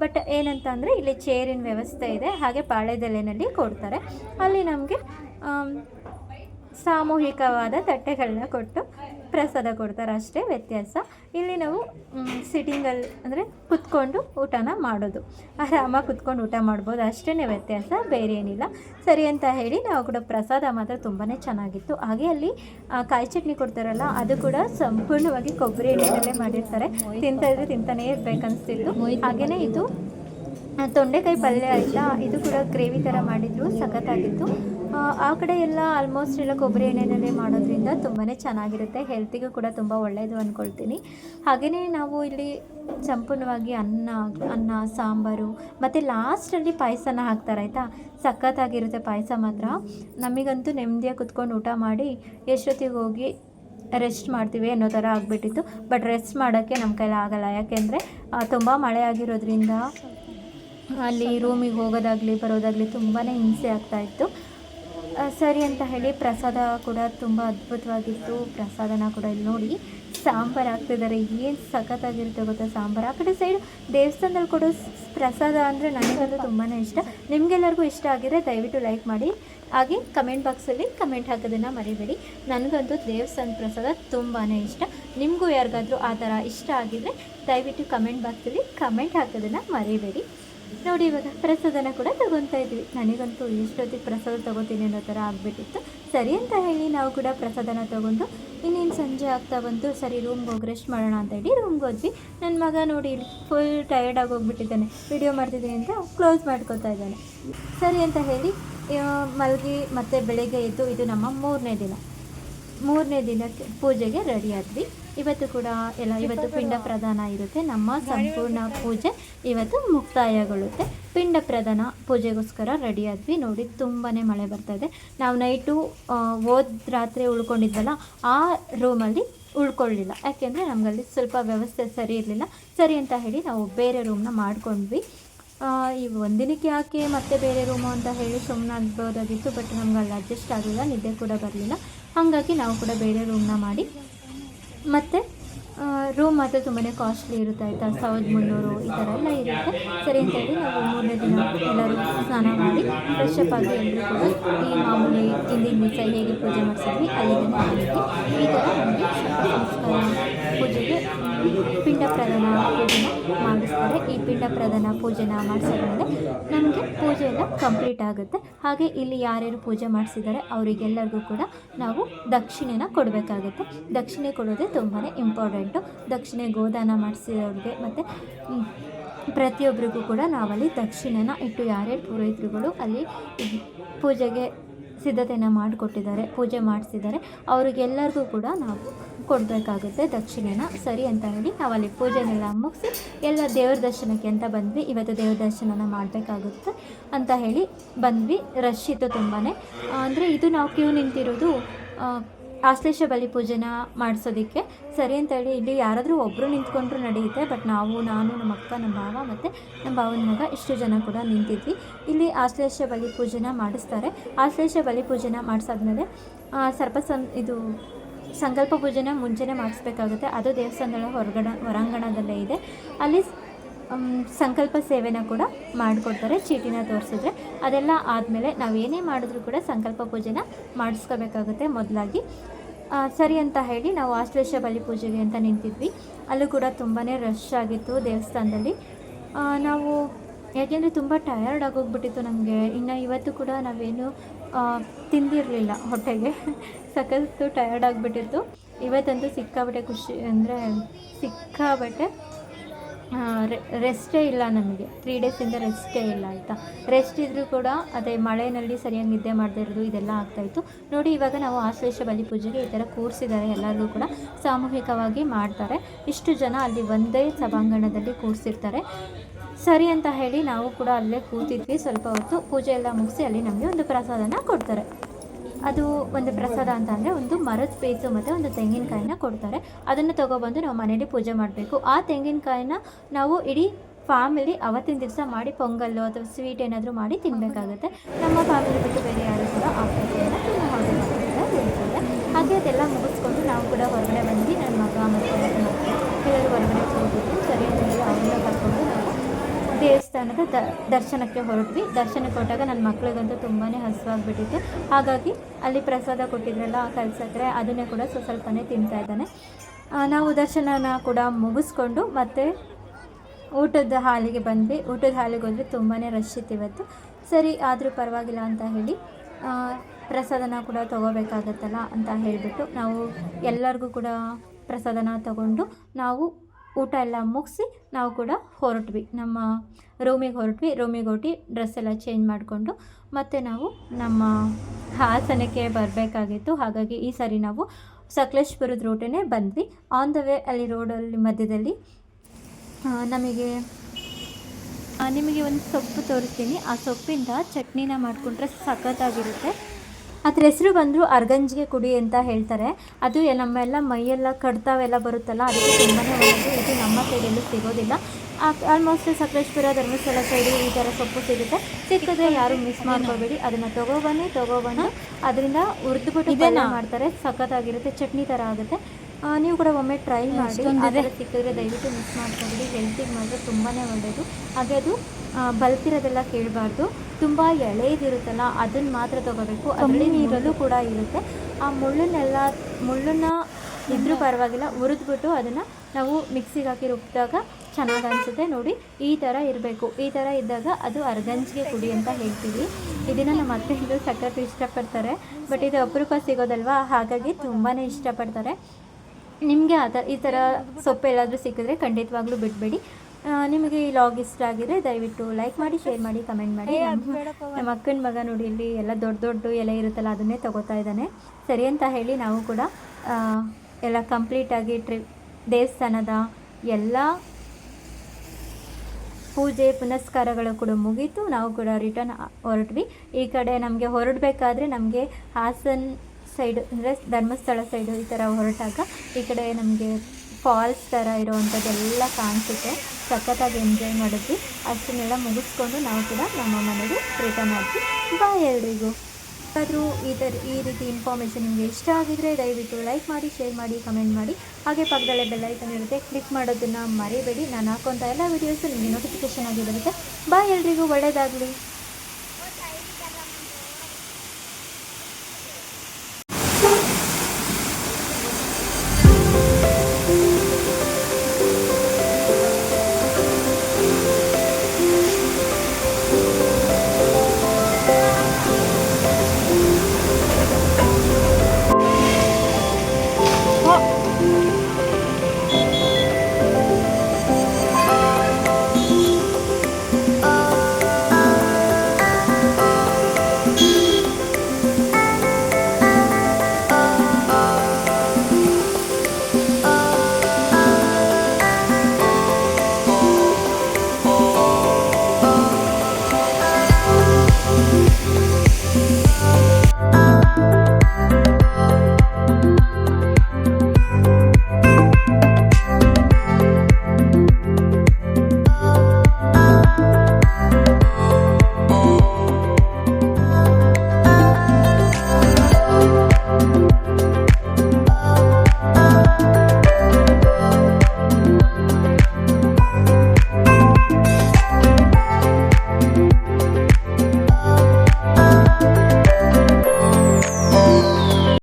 ಬಟ್ ಏನಂತ ಅಂದರೆ ಇಲ್ಲಿ ಚೇರಿನ ವ್ಯವಸ್ಥೆ ಇದೆ, ಹಾಗೆ ಪಾಳೆದೆಲೆನಲ್ಲಿ ಕೊಡ್ತಾರೆ. ಅಲ್ಲಿ ನಮಗೆ ಸಾಮೂಹಿಕವಾದ ತಟ್ಟೆಗಳನ್ನ ಕೊಟ್ಟು ಪ್ರಸಾದ ಕೊಡ್ತಾರೆ ಅಷ್ಟೇ ವ್ಯತ್ಯಾಸ. ಇಲ್ಲಿ ನಾವು ಸಿಟ್ಟಿಂಗಲ್ಲಿ ಅಂದರೆ ಕುತ್ಕೊಂಡು ಊಟನ ಮಾಡೋದು. ಆರಾಮಾಗಿ ಕುತ್ಕೊಂಡು ಊಟ ಮಾಡ್ಬೋದು ಅಷ್ಟೇ ವ್ಯತ್ಯಾಸ ಬೇರೆ ಏನಿಲ್ಲ ಸರಿ ಅಂತ ಹೇಳಿ ನಾವು ಕೂಡ ಪ್ರಸಾದ ಮಾತ್ರ ತುಂಬಾ ಚೆನ್ನಾಗಿತ್ತು. ಹಾಗೆ ಅಲ್ಲಿ ಕಾಯಿ ಚಟ್ನಿ ಕೊಡ್ತಾರಲ್ಲ, ಅದು ಕೂಡ ಸಂಪೂರ್ಣವಾಗಿ ಕೊಬ್ಬರಿ ಎಣ್ಣೆಯಲ್ಲೇ ಮಾಡಿರ್ತಾರೆ. ತಿಂತಾ ಇದ್ರೆ ತಿಂತಾನೇ ಇರಬೇಕನ್ನಿಸ್ತಿತ್ತು ಹಾಗೆಯೇ ಇದು ತೊಂಡೆಕಾಯಿ ಪಲ್ಯ ಆಯಿತಾ, ಇದು ಕೂಡ ಗ್ರೇವಿ ಥರ ಮಾಡಿದ್ರು, ಸಖತ್ತಾಗಿತ್ತು. ಆ, ಕಡೆ ಎಲ್ಲ ಆಲ್ಮೋಸ್ಟ್ ಎಲ್ಲ ಕೊಬ್ಬರಿ ಎಣ್ಣೆನಲ್ಲೇ ಮಾಡೋದ್ರಿಂದ ತುಂಬಾ ಚೆನ್ನಾಗಿರುತ್ತೆ. ಹೆಲ್ತಿಗೂ ಕೂಡ ತುಂಬ ಒಳ್ಳೆಯದು ಅಂದ್ಕೊಳ್ತೀನಿ ಹಾಗೆಯೇ ನಾವು ಇಲ್ಲಿ ಸಂಪೂರ್ಣವಾಗಿ ಅನ್ನ ಅನ್ನ ಸಾಂಬಾರು ಮತ್ತು ಲಾಸ್ಟಲ್ಲಿ ಪಾಯಸನ ಹಾಕ್ತಾರೆ ಆಯಿತಾ? ಸಖತ್ತಾಗಿರುತ್ತೆ ಪಾಯಸ ಮಾತ್ರ. ನಮಗಂತೂ ನೆಮ್ಮದಿಯಾಗಿ ಕುತ್ಕೊಂಡು ಊಟ ಮಾಡಿ ಎಷ್ಟೊತ್ತಿಗೆ ಹೋಗಿ ರೆಸ್ಟ್ ಮಾಡ್ತೀವಿ ಅನ್ನೋ ಥರ ಆಗಿಬಿಟ್ಟಿತ್ತು. ಬಟ್ ರೆಸ್ಟ್ ಮಾಡೋಕ್ಕೆ ನಮ್ಮ ಕೈಲಿ ಆಗಲ್ಲ. ಯಾಕೆಂದರೆ ತುಂಬ ಮಳೆ ಆಗಿರೋದ್ರಿಂದ ಅಲ್ಲಿ ರೂಮಿಗೆ ಹೋಗೋದಾಗಲಿ ಬರೋದಾಗಲಿ ತುಂಬಾ ಹಿಂಸೆ ಆಗ್ತಾಯಿತ್ತು ಸರಿ ಅಂತ ಹೇಳಿ ಪ್ರಸಾದ ಕೂಡ ತುಂಬ ಅದ್ಭುತವಾಗಿತ್ತು. ಪ್ರಸಾದನ ಕೂಡ ಇಲ್ಲಿ ನೋಡಿ ಸಾಂಬಾರು ಹಾಕ್ತಿದ್ದಾರೆ. ಏನು ಸಖತ್ತಾಗಿರುತ್ತೆ ಗೊತ್ತಾ ಸಾಂಬಾರು? ಆ ಕಡೆ ಸೈಡ್ ದೇವಸ್ಥಾನದಲ್ಲಿ ಕೊಡೋ ಪ್ರಸಾದ ಅಂದರೆ ನನಗಂತೂ ತುಂಬಾ ಇಷ್ಟ. ನಿಮಗೆಲ್ಲರಿಗೂ ಇಷ್ಟ ಆಗಿದ್ರೆ ದಯವಿಟ್ಟು ಲೈಕ್ ಮಾಡಿ. ಹಾಗೆ ಕಮೆಂಟ್ ಬಾಕ್ಸಲ್ಲಿ ಕಮೆಂಟ್ ಹಾಕೋದನ್ನು ಮರಿಬೇಡಿ. ನನಗಂತೂ ದೇವಸ್ಥಾನ ಪ್ರಸಾದ ತುಂಬಾ ಇಷ್ಟ. ನಿಮಗೂ ಯಾರಿಗಾದರೂ ಆ ಥರ ಇಷ್ಟ ಆಗಿದ್ರೆ ದಯವಿಟ್ಟು ಕಮೆಂಟ್ ಬಾಕ್ಸಲ್ಲಿ ಕಮೆಂಟ್ ಹಾಕೋದನ್ನು ಮರಿಬೇಡಿ. ನೋಡಿ, ಇವಾಗ ಪ್ರಸಾದನ ಕೂಡ ತಗೊತಾ ಇದ್ವಿ. ನನಗಂತೂ ಎಷ್ಟೊತ್ತಿಗೆ ಪ್ರಸಾದ ತಗೋತೀನಿ ಅನ್ನೋ ಥರ ಆಗಿಬಿಟ್ಟಿತ್ತು. ಸರಿ ಅಂತ ಹೇಳಿ ನಾವು ಕೂಡ ಪ್ರಸಾದನ ತಗೊಂಡು, ಇನ್ನೇನು ಸಂಜೆ ಆಗ್ತಾ ಬಂತು, ಸರಿ ರೂಮ್ಗೆ ಹೋಗಿ ರೆಸ್ಟ್ ಮಾಡೋಣ ಅಂತ ಹೇಳಿ ರೂಮ್ಗೆ ಹೋದ್ವಿ. ನನ್ನ ಮಗ ನೋಡಿ ಫುಲ್ ಟಯರ್ಡಾಗಿ ಹೋಗ್ಬಿಟ್ಟಿದ್ದಾನೆ. ವಿಡಿಯೋ ಮಾಡ್ತಿದ್ದೀನಿ ಅಂತ ಕ್ಲೋಸ್ ಮಾಡ್ಕೊತಾ ಇದ್ದಾನೆ. ಸರಿ ಅಂತ ಹೇಳಿ ಮಲಗಿ ಮತ್ತು ಬೆಳಗ್ಗೆ ಎದ್ದು, ಇದು ನಮ್ಮ ಮೂರನೇ ದಿನ. ಮೂರನೇ ದಿನಕ್ಕೆ ಪೂಜೆಗೆ ರೆಡಿ ಆದ್ವಿ. ಇವತ್ತು ಕೂಡ ಎಲ್ಲ ಇವತ್ತು ಪಿಂಡ ಪ್ರದಾನ ಇರುತ್ತೆ. ನಮ್ಮ ಸಂಪೂರ್ಣ ಪೂಜೆ ಇವತ್ತು ಮುಕ್ತಾಯಗೊಳ್ಳುತ್ತೆ. ಪಿಂಡ ಪ್ರದಾನ ಪೂಜೆಗೋಸ್ಕರ ರೆಡಿ ಆದ್ವಿ. ನೋಡಿ ತುಂಬಾ ಮಳೆ ಬರ್ತಾ ಇದೆ. ನಾವು ನೈಟು ಹೋದ ರಾತ್ರಿ ಉಳ್ಕೊಂಡಿದ್ವಲ್ಲ ಆ ರೂಮಲ್ಲಿ ಉಳ್ಕೊಳ್ಳಿಲ್ಲ. ಯಾಕೆಂದರೆ ನಮಗಲ್ಲಿ ಸ್ವಲ್ಪ ವ್ಯವಸ್ಥೆ ಸರಿ ಇರಲಿಲ್ಲ. ಸರಿ ಅಂತ ಹೇಳಿ ನಾವು ಬೇರೆ ರೂಮ್ನ ಮಾಡ್ಕೊಂಡ್ವಿ. ಈ ಒಂದಿನಕ್ಕೆ ಯಾಕೆ ಮತ್ತೆ ಬೇರೆ ರೂಮು ಅಂತ ಹೇಳಿ ಸುಮ್ಮನೆ ಆಗ್ಬೋದಾಗಿತ್ತು ಬಟ್ ನಮ್ಗೆ ಅಲ್ಲಿ ಅಡ್ಜಸ್ಟ್ ಆಗಲಿಲ್ಲ ನಿದ್ದೆ ಕೂಡ ಬರಲಿಲ್ಲ. ಹಾಗಾಗಿ ನಾವು ಕೂಡ ಬೇರೆ ರೂಮ್ನ ಮಾಡಿ ಮತ್ತು ರೂಮ್ ಮಾತ್ರ ತುಂಬಾ ಕಾಸ್ಟ್ಲಿ ಇರುತ್ತೆ ಆಯಿತಾ? ಸಾವಿರದ ಮುನ್ನೂರು ಈ ಥರ ಎಲ್ಲ ಇರುತ್ತೆ. ಸರಿ, ಅಂತ ಹೇಳಿ ನಾವು ಮೂರನೇ ದಿನ ಎಲ್ಲರೂ ಸ್ನಾನ ಮಾಡಿ ಫ್ರೆಶ್ ಅಪ್ ಆಗಿ ಎಲ್ಲರೂ ಕೂಡ ಈ ಮಾಮೂಲಿ ಹಿಂದಿನ ದಿವಸ ಹೇಗೆ ಪೂಜೆ ಮಾಡಿಸಿದ್ವಿ, ಅಲ್ಲಿಗೆ ಈ ಥರ ನಮಗೆ ಪೂಜೆಗೆ ಪಿಂಡ ಪ್ರದಾನ ಪೂಜೆನ ಮಾಡಿಸ್ತಾರೆ. ಈ ಪಿಂಡ ಪ್ರದಾನ ಪೂಜೆನ ಮಾಡಿಸೋದ್ರಿಂದ ನಮಗೆ ಪೂಜೆ ಎಲ್ಲ ಕಂಪ್ಲೀಟ್ ಆಗುತ್ತೆ. ಹಾಗೆ ಇಲ್ಲಿ ಯಾರ್ಯಾರು ಪೂಜೆ ಮಾಡಿಸಿದ್ದಾರೆ ಅವರಿಗೆಲ್ಲರಿಗೂ ಕೂಡ ನಾವು ದಕ್ಷಿಣೆನ ಕೊಡಬೇಕಾಗುತ್ತೆ. ದಕ್ಷಿಣೆ ಕೊಡೋದೇ ತುಂಬಾ ಇಂಪಾರ್ಟೆಂಟು ದಕ್ಷಿಣೆ ಗೋದಾನ ಮಾಡಿಸಿದವ್ರಿಗೆ ಮತ್ತು ಪ್ರತಿಯೊಬ್ಬರಿಗೂ ಕೂಡ ನಾವಲ್ಲಿ ದಕ್ಷಿಣೆನ ಇಟ್ಟು ಯಾರ್ಯಾರು ಪುರೋಹಿತರುಗಳು ಅಲ್ಲಿ ಪೂಜೆಗೆ ಸಿದ್ಧತೆಯನ್ನು ಮಾಡಿಕೊಟ್ಟಿದ್ದಾರೆ, ಪೂಜೆ ಮಾಡಿಸಿದ್ದಾರೆ, ಅವ್ರಿಗೆಲ್ಲರಿಗೂ ಕೂಡ ನಾವು ಕೊಡಬೇಕಾಗುತ್ತೆ ದಕ್ಷಿಣೆನ. ಸರಿ ಅಂತ ಹೇಳಿ ನಾವು ಅಲ್ಲಿ ಪೂಜೆನೆಲ್ಲ ಮುಗಿಸಿ ಎಲ್ಲ ದೇವ್ರ ದರ್ಶನಕ್ಕೆ ಅಂತ ಬಂದ್ವಿ. ಇವತ್ತು ದೇವ್ರ ದರ್ಶನನ ಮಾಡಬೇಕಾಗುತ್ತೆ ಅಂತ ಹೇಳಿ ಬಂದ್ವಿ. ರಶ್ ಇತ್ತು ತುಂಬಾ ಅಂದರೆ ಇದು ನಾವು ಕ್ಯೂ ನಿಂತಿರೋದು ಆಶ್ಲೇಷ ಬಲಿ ಪೂಜೆನ ಮಾಡಿಸೋದಕ್ಕೆ. ಸರಿ ಅಂತ ಹೇಳಿ ಇಲ್ಲಿ ಯಾರಾದರೂ ಒಬ್ಬರು ನಿಂತ್ಕೊಂಡ್ರು ನಡೆಯುತ್ತೆ, ಬಟ್ ನಾವು, ನಾನು, ನಮ್ಮ ಅಕ್ಕ, ನಮ್ಮ ಭಾವ ಮತ್ತು ನಮ್ಮ ಭಾವನ ಮಗ ಇಷ್ಟು ಜನ ಕೂಡ ನಿಂತಿದ್ವಿ. ಇಲ್ಲಿ ಆಶ್ಲೇಷ ಬಲಿ ಪೂಜೆನ ಮಾಡಿಸ್ತಾರೆ. ಆಶ್ಲೇಷ ಬಲಿ ಪೂಜೆನ ಮಾಡಿಸಾದ್ಮೇಲೆ ಸರ್ಪಸನ್ ಇದು ಸಂಕಲ್ಪ ಪೂಜೆನ ಮುಂಚೆನೇ ಮಾಡಿಸ್ಬೇಕಾಗುತ್ತೆ. ಅದು ದೇವಸ್ಥಾನದ ಹೊರಗಣ ಹೊರಾಂಗಣದಲ್ಲೇ ಇದೆ. ಅಲ್ಲಿ ಸಂಕಲ್ಪ ಸೇವೆನ ಕೂಡ ಮಾಡಿಕೊಡ್ತಾರೆ, ಚೀಟಿನ ತೋರಿಸಿದ್ರೆ. ಅದೆಲ್ಲ ಆದಮೇಲೆ ನಾವು ಏನೇ ಮಾಡಿದ್ರೂ ಕೂಡ ಸಂಕಲ್ಪ ಪೂಜೆನ ಮಾಡಿಸ್ಕೋಬೇಕಾಗುತ್ತೆ ಮೊದಲಾಗಿ. ಸರಿ ಅಂತ ಹೇಳಿ ನಾವು ಆಶ್ಲೇಷ ಬಲಿ ಪೂಜೆಗೆ ಅಂತ ನಿಂತಿದ್ವಿ. ಅಲ್ಲೂ ಕೂಡ ತುಂಬಾ ರಶ್ ಆಗಿತ್ತು ದೇವಸ್ಥಾನದಲ್ಲಿ. ನಾವು, ಯಾಕೆಂದರೆ ತುಂಬ ಟಯರ್ಡ್ ಆಗೋಗ್ಬಿಟ್ಟಿತ್ತು ನಮಗೆ. ಇನ್ನು ಇವತ್ತು ಕೂಡ ನಾವೇನು ತಿಂದಿರಲಿಲ್ಲ ಹೊಟ್ಟೆಗೆ. ಸಖತ್ತು ಟಯರ್ಡ್ ಆಗಿಬಿಟ್ಟಿತ್ತು. ಇವತ್ತಂತೂ ಸಿಕ್ಕಾಬಟ್ಟೆ ಖುಷಿ, ಅಂದರೆ ಸಿಕ್ಕಾಬಟ್ಟೆ ರೆಸ್ಟೇ ಇಲ್ಲ ನಮಗೆ. ತ್ರೀ ಡೇಸಿಂದ ರೆಸ್ಟೇ ಇಲ್ಲ ಆಯಿತಾ. ರೆಸ್ಟ್ ಇದ್ದರೂ ಕೂಡ ಅದೇ ಮಳೆಯಲ್ಲಿ ಸರಿಯಾಗಿ ನಿದ್ದೆ ಮಾಡದೇ ಇರೋದು ಇದೆಲ್ಲ ಆಗ್ತಾಯಿತ್ತು ನೋಡಿ, ಇವಾಗ ನಾವು ಆಶ್ಲೇಷ ಬಲಿ ಪೂಜೆಗೆ ಈ ಥರ ಕೂರಿಸಿದ್ದಾರೆ ಎಲ್ಲರಿಗೂ ಕೂಡ ಸಾಮೂಹಿಕವಾಗಿ ಮಾಡ್ತಾರೆ. ಇಷ್ಟು ಜನ ಅಲ್ಲಿ ಒಂದೇ ಸಭಾಂಗಣದಲ್ಲಿ ಕೂರಿಸಿರ್ತಾರೆ. ಸರಿ ಅಂತ ಹೇಳಿ ನಾವು ಕೂಡ ಅಲ್ಲೇ ಕೂತಿದ್ವಿ. ಸ್ವಲ್ಪ ಹೊತ್ತು ಪೂಜೆ ಎಲ್ಲ ಮುಗಿಸಿ ಅಲ್ಲಿ ನಮಗೆ ಒಂದು ಪ್ರಸಾದನ ಕೊಡ್ತಾರೆ. ಅದು ಒಂದು ಪ್ರಸಾದ ಅಂತ ಅಂದರೆ ಒಂದು ಮರದ ಪೀಸು ಮತ್ತು ಒಂದು ತೆಂಗಿನಕಾಯಿನ ಕೊಡ್ತಾರೆ. ಅದನ್ನು ತೊಗೊಬಂದು ನಾವು ಮನೇಲಿ ಪೂಜೆ ಮಾಡಬೇಕು. ಆ ತೆಂಗಿನಕಾಯಿನ ನಾವು ಇಡೀ ಫ್ಯಾಮಿಲಿ ಅವತ್ತಿನ ದಿವಸ ಮಾಡಿ ಪೊಂಗಲ್ಲು ಅಥವಾ ಸ್ವೀಟ್ ಏನಾದರೂ ಮಾಡಿ ತಿನ್ನಬೇಕಾಗುತ್ತೆ ನಮ್ಮ ಫ್ಯಾಮಿಲಿ ಬಿಟ್ಟು ಬೇರೆ ಯಾರು ಕೂಡ ಆ ಹಾಗೆ ಅದೆಲ್ಲ ಮುಗಿಸ್ಕೊಂಡು ನಾವು ಕೂಡ ಹೊರಗಡೆ ಬಂದು ನನ್ನ ಮಗ ಮತ್ತು ಎಲ್ಲರೂ ಹೊರಗಡೆ ಹೋಗಿದ್ದು ಸರಿ ಅಂತ ಹೇಳಿ ಅವ್ರನ್ನ ಕರ್ಕೊಂಡು ನಾವು ದೇವಸ್ಥಾನದ ದ, ದರ್ಶನಕ್ಕೆ ಹೊರಟ್ವಿ. ದರ್ಶನ ಕೊಟ್ಟಾಗ ನನ್ನ ಮಕ್ಕಳಿಗಂತೂ ತುಂಬಾ ಹಸುವಾಗ್ಬಿಟ್ಟಿತ್ತು. ಹಾಗಾಗಿ ಅಲ್ಲಿ ಪ್ರಸಾದ ಕೊಟ್ಟಿದ್ರಲ್ಲ ಕಲ್ಸತ್ರೆ ಅದನ್ನೇ ಕೂಡ ಸ್ವಲ್ಪ ಸ್ವಲ್ಪನೇ ತಿಂತಾ ಇದ್ದಾನೆ. ನಾವು ದರ್ಶನನ ಕೂಡ ಮುಗಿಸ್ಕೊಂಡು ಮತ್ತೆ ಊಟದ ಹಾಲಿಗೆ ಬಂದ್ವಿ. ಊಟದ ಹಾಲಿಗೆ ಹೋದರೆ ತುಂಬಾ ರಶ್ ಇತ್ತು ಇವತ್ತು. ಸರಿ, ಆದರೂ ಪರವಾಗಿಲ್ಲ ಅಂತ ಹೇಳಿ ಪ್ರಸಾದನ ಕೂಡ ತೊಗೋಬೇಕಾಗತ್ತಲ್ಲ ಅಂತ ಹೇಳಿಬಿಟ್ಟು ನಾವು ಎಲ್ಲರಿಗೂ ಕೂಡ ಪ್ರಸಾದನ ತಗೊಂಡು ನಾವು ಊಟ ಎಲ್ಲ ಮುಗಿಸಿ ನಾವು ಕೂಡ ಹೊರಟ್ವಿ. ನಮ್ಮ ರೂಮಿಗೆ ಹೊರಟ್ವಿ. ರೂಮಿಗೆ ಹೊರಟಿ ಡ್ರೆಸ್ ಎಲ್ಲ ಚೇಂಜ್ ಮಾಡಿಕೊಂಡು ಮತ್ತು ನಾವು ನಮ್ಮ ಹಾಸನಕ್ಕೆ ಬರಬೇಕಾಗಿತ್ತು. ಹಾಗಾಗಿ ಈ ಸಾರಿ ನಾವು ಸಕಲೇಶ್ಪುರದ ರೂಟೇ ಬಂದ್ವಿ. ಆನ್ ದ ವೇ ಅಲ್ಲಿ ರೋಡಲ್ಲಿ ಮಧ್ಯದಲ್ಲಿ ನಮಗೆ ನಿಮಗೆ ಒಂದು ಸೊಪ್ಪು ತೋರಿಸ್ತೀನಿ. ಆ ಸೊಪ್ಪಿಂದ ಚಟ್ನಿನ ಮಾಡಿಕೊಂಡ್ರೆ ಸಖತ್ತಾಗಿರುತ್ತೆ. ಅದ್ರ ಹೆಸರು ಬಂದರು ಅರ್ಗಂಜಿಗೆ ಕುಡಿ ಅಂತ ಹೇಳ್ತಾರೆ. ಅದು ನಮ್ಮೆಲ್ಲ ಮೈಯೆಲ್ಲ ಕಡ್ತಾವೆಲ್ಲ ಬರುತ್ತಲ್ಲ ಅದಕ್ಕೆ ತುಂಬಾ ಒಳ್ಳೆಯದು ಇದು ನಮ್ಮ ಸೈಡಲ್ಲೂ ಸಿಗೋದಿಲ್ಲ. ಆಲ್ಮೋಸ್ಟ್ ಸಕಲೇಶ್ಪುರ ಧರ್ಮಸ್ಥಳ ಸೈಡು ಈ ಥರ ಸೊಪ್ಪು ಸಿಗುತ್ತೆ. ಸಿಕ್ಕಿದ್ರೆ ಯಾರು ಮಿಸ್ ಮಾಡ್ಕೋಬೇಡಿ. ಅದನ್ನು ತೊಗೊಬನ್ನಿ ತೊಗೊಬಂದು. ಅದರಿಂದ ಹುರಿದ್ಬಿಟ್ಟು ಪಲ್ಯ ಮಾಡ್ತಾರೆ. ಸಖತ್ತಾಗಿರುತ್ತೆ ಚಟ್ನಿ ಥರ ಆಗುತ್ತೆ. ನೀವು ಕೂಡ ಒಮ್ಮೆ ಟ್ರೈ ಮಾಡಿ. ಸಿಕ್ಕಿದ್ರೆ ದಯವಿಟ್ಟು ಮಿಸ್ ಮಾಡ್ಕೋಬೇಡಿ. ಹೆಲ್ತಿಗೆ ಮಾತ್ರ ತುಂಬಾ ಒಳ್ಳೆಯದು ಹಾಗೆ ಅದು ಬಲ್ತಿರೋದೆಲ್ಲ ಕೇಳಬಾರ್ದು. ತುಂಬ ಎಳೆಯದಿರುತ್ತಲ್ಲ ಅದನ್ನು ಮಾತ್ರ ತಗೋಬೇಕು. ಅದರಲ್ಲಿ ನೀರಲ್ಲೂ ಕೂಡ ಇರುತ್ತೆ. ಆ ಮುಳ್ಳನ್ನೆಲ್ಲ ಮುಳ್ಳನ್ನ ಇದ್ರೂ ಪರವಾಗಿಲ್ಲ ಹುರಿದ್ಬಿಟ್ಟು ಅದನ್ನು ನಾವು ಮಿಕ್ಸಿಗೆ ಹಾಕಿ ರುಬ್ಬಿದಾಗ ಚೆನ್ನಾಗಿ ಅನಿಸುತ್ತೆ. ನೋಡಿ ಈ ಥರ ಇರಬೇಕು. ಈ ಥರ ಇದ್ದಾಗ ಅದು ಅರ್ಗಂಜಿಗೆ ಕುಡಿ ಅಂತ ಹೇಳ್ತೀವಿ. ಇದನ್ನು ನಮ್ಮ ಅತ್ತೆಯಿಂದ ಸಖತ್ತು ಇಷ್ಟಪಡ್ತಾರೆ. ಬಟ್ ಇದು ಅಪರೂಪ ಸಿಗೋದಲ್ವಾ? ಹಾಗಾಗಿ ತುಂಬಾ ಇಷ್ಟಪಡ್ತಾರೆ. ನಿಮಗೆ ಆ ಥರ ಈ ಥರ ಸೊಪ್ಪು ಎಲ್ಲಾದರೂ ಸಿಕ್ಕಿದ್ರೆ ಖಂಡಿತವಾಗ್ಲೂ ಬಿಡಬೇಡಿ. ನಿಮಗೆ ಈ ಲಾಗ್ ಇಷ್ಟ ಆಗಿದ್ರೆ ದಯವಿಟ್ಟು ಲೈಕ್ ಮಾಡಿ ಶೇರ್ ಮಾಡಿ ಕಮೆಂಟ್ ಮಾಡಿ. ನಮ್ಮ ಅಕ್ಕನ ಮಗ ನೋಡಿ ಇಲ್ಲಿ ಎಲ್ಲ ದೊಡ್ಡ ದೊಡ್ಡ ಎಲೆ ಇರುತ್ತಲ್ಲ ಅದನ್ನೇ ತಗೋತಾ ಇದ್ದಾನೆ. ಸರಿ ಅಂತ ಹೇಳಿ ನಾವು ಕೂಡ ಎಲ್ಲ ಕಂಪ್ಲೀಟಾಗಿ ಟ್ರಿಪ್ ದೇವಸ್ಥಾನದ ಎಲ್ಲ ಪೂಜೆ ಪುನಸ್ಕಾರಗಳು ಕೂಡ ಮುಗೀತು. ನಾವು ಕೂಡ ರಿಟರ್ನ್ ಹೊರಟ್ವಿ. ಈ ಕಡೆ ನಮಗೆ ಹೊರಡಬೇಕಾದ್ರೆ ನಮಗೆ ಹಾಸನ್ ಸೈಡ್ ಅಂದರೆ ಧರ್ಮಸ್ಥಳ ಸೈಡು ಈ ಥರ ಹೊರಟಾಗ ಈ ಕಡೆ ನಮಗೆ ಫಾಲ್ಸ್ ಥರ ಇರೋವಂಥದ್ದೆಲ್ಲ ಕಾಣಿಸುತ್ತೆ. ಸಖತ್ತಾಗಿ ಎಂಜಾಯ್ ಮಾಡಿದ್ವಿ. ಅಷ್ಟನ್ನೆಲ್ಲ ಮುಗಿಸ್ಕೊಂಡು ನಾವು ಕೂಡ ನಮ್ಮ ಮನೆಗೆ ರಿಟರ್ನ್ ಆದ್ವಿ ಬಾಯ್ ಎಲ್ರಿಗೂ. ಆದರೂ ಈ ಥರ, ಈ ರೀತಿ ಇನ್ಫಾರ್ಮೇಷನ್ ನಿಮಗೆ ಇಷ್ಟ ಆಗಿದ್ರೆ ದಯವಿಟ್ಟು ಲೈಕ್ ಮಾಡಿ ಶೇರ್ ಮಾಡಿ ಕಮೆಂಟ್ ಮಾಡಿ. ಹಾಗೆ ಪಕ್ಕದಲ್ಲೇ ಬೆಲ್ಲೈಕನ್ ಇರುತ್ತೆ. ಕ್ಲಿಕ್ ಮಾಡೋದನ್ನು ಮರಿಬೇಡಿ. ನಾನು ಹಾಕೋಂಥ ಎಲ್ಲ ವೀಡಿಯೋಸು ನಿಮಗೆ ನೋಟಿಫಿಕೇಷನ್ ಆಗಿ ಬರುತ್ತೆ. ಬಾಯ್ ಎಲ್ರಿಗೂ. ಒಳ್ಳೆಯದಾಗಲಿ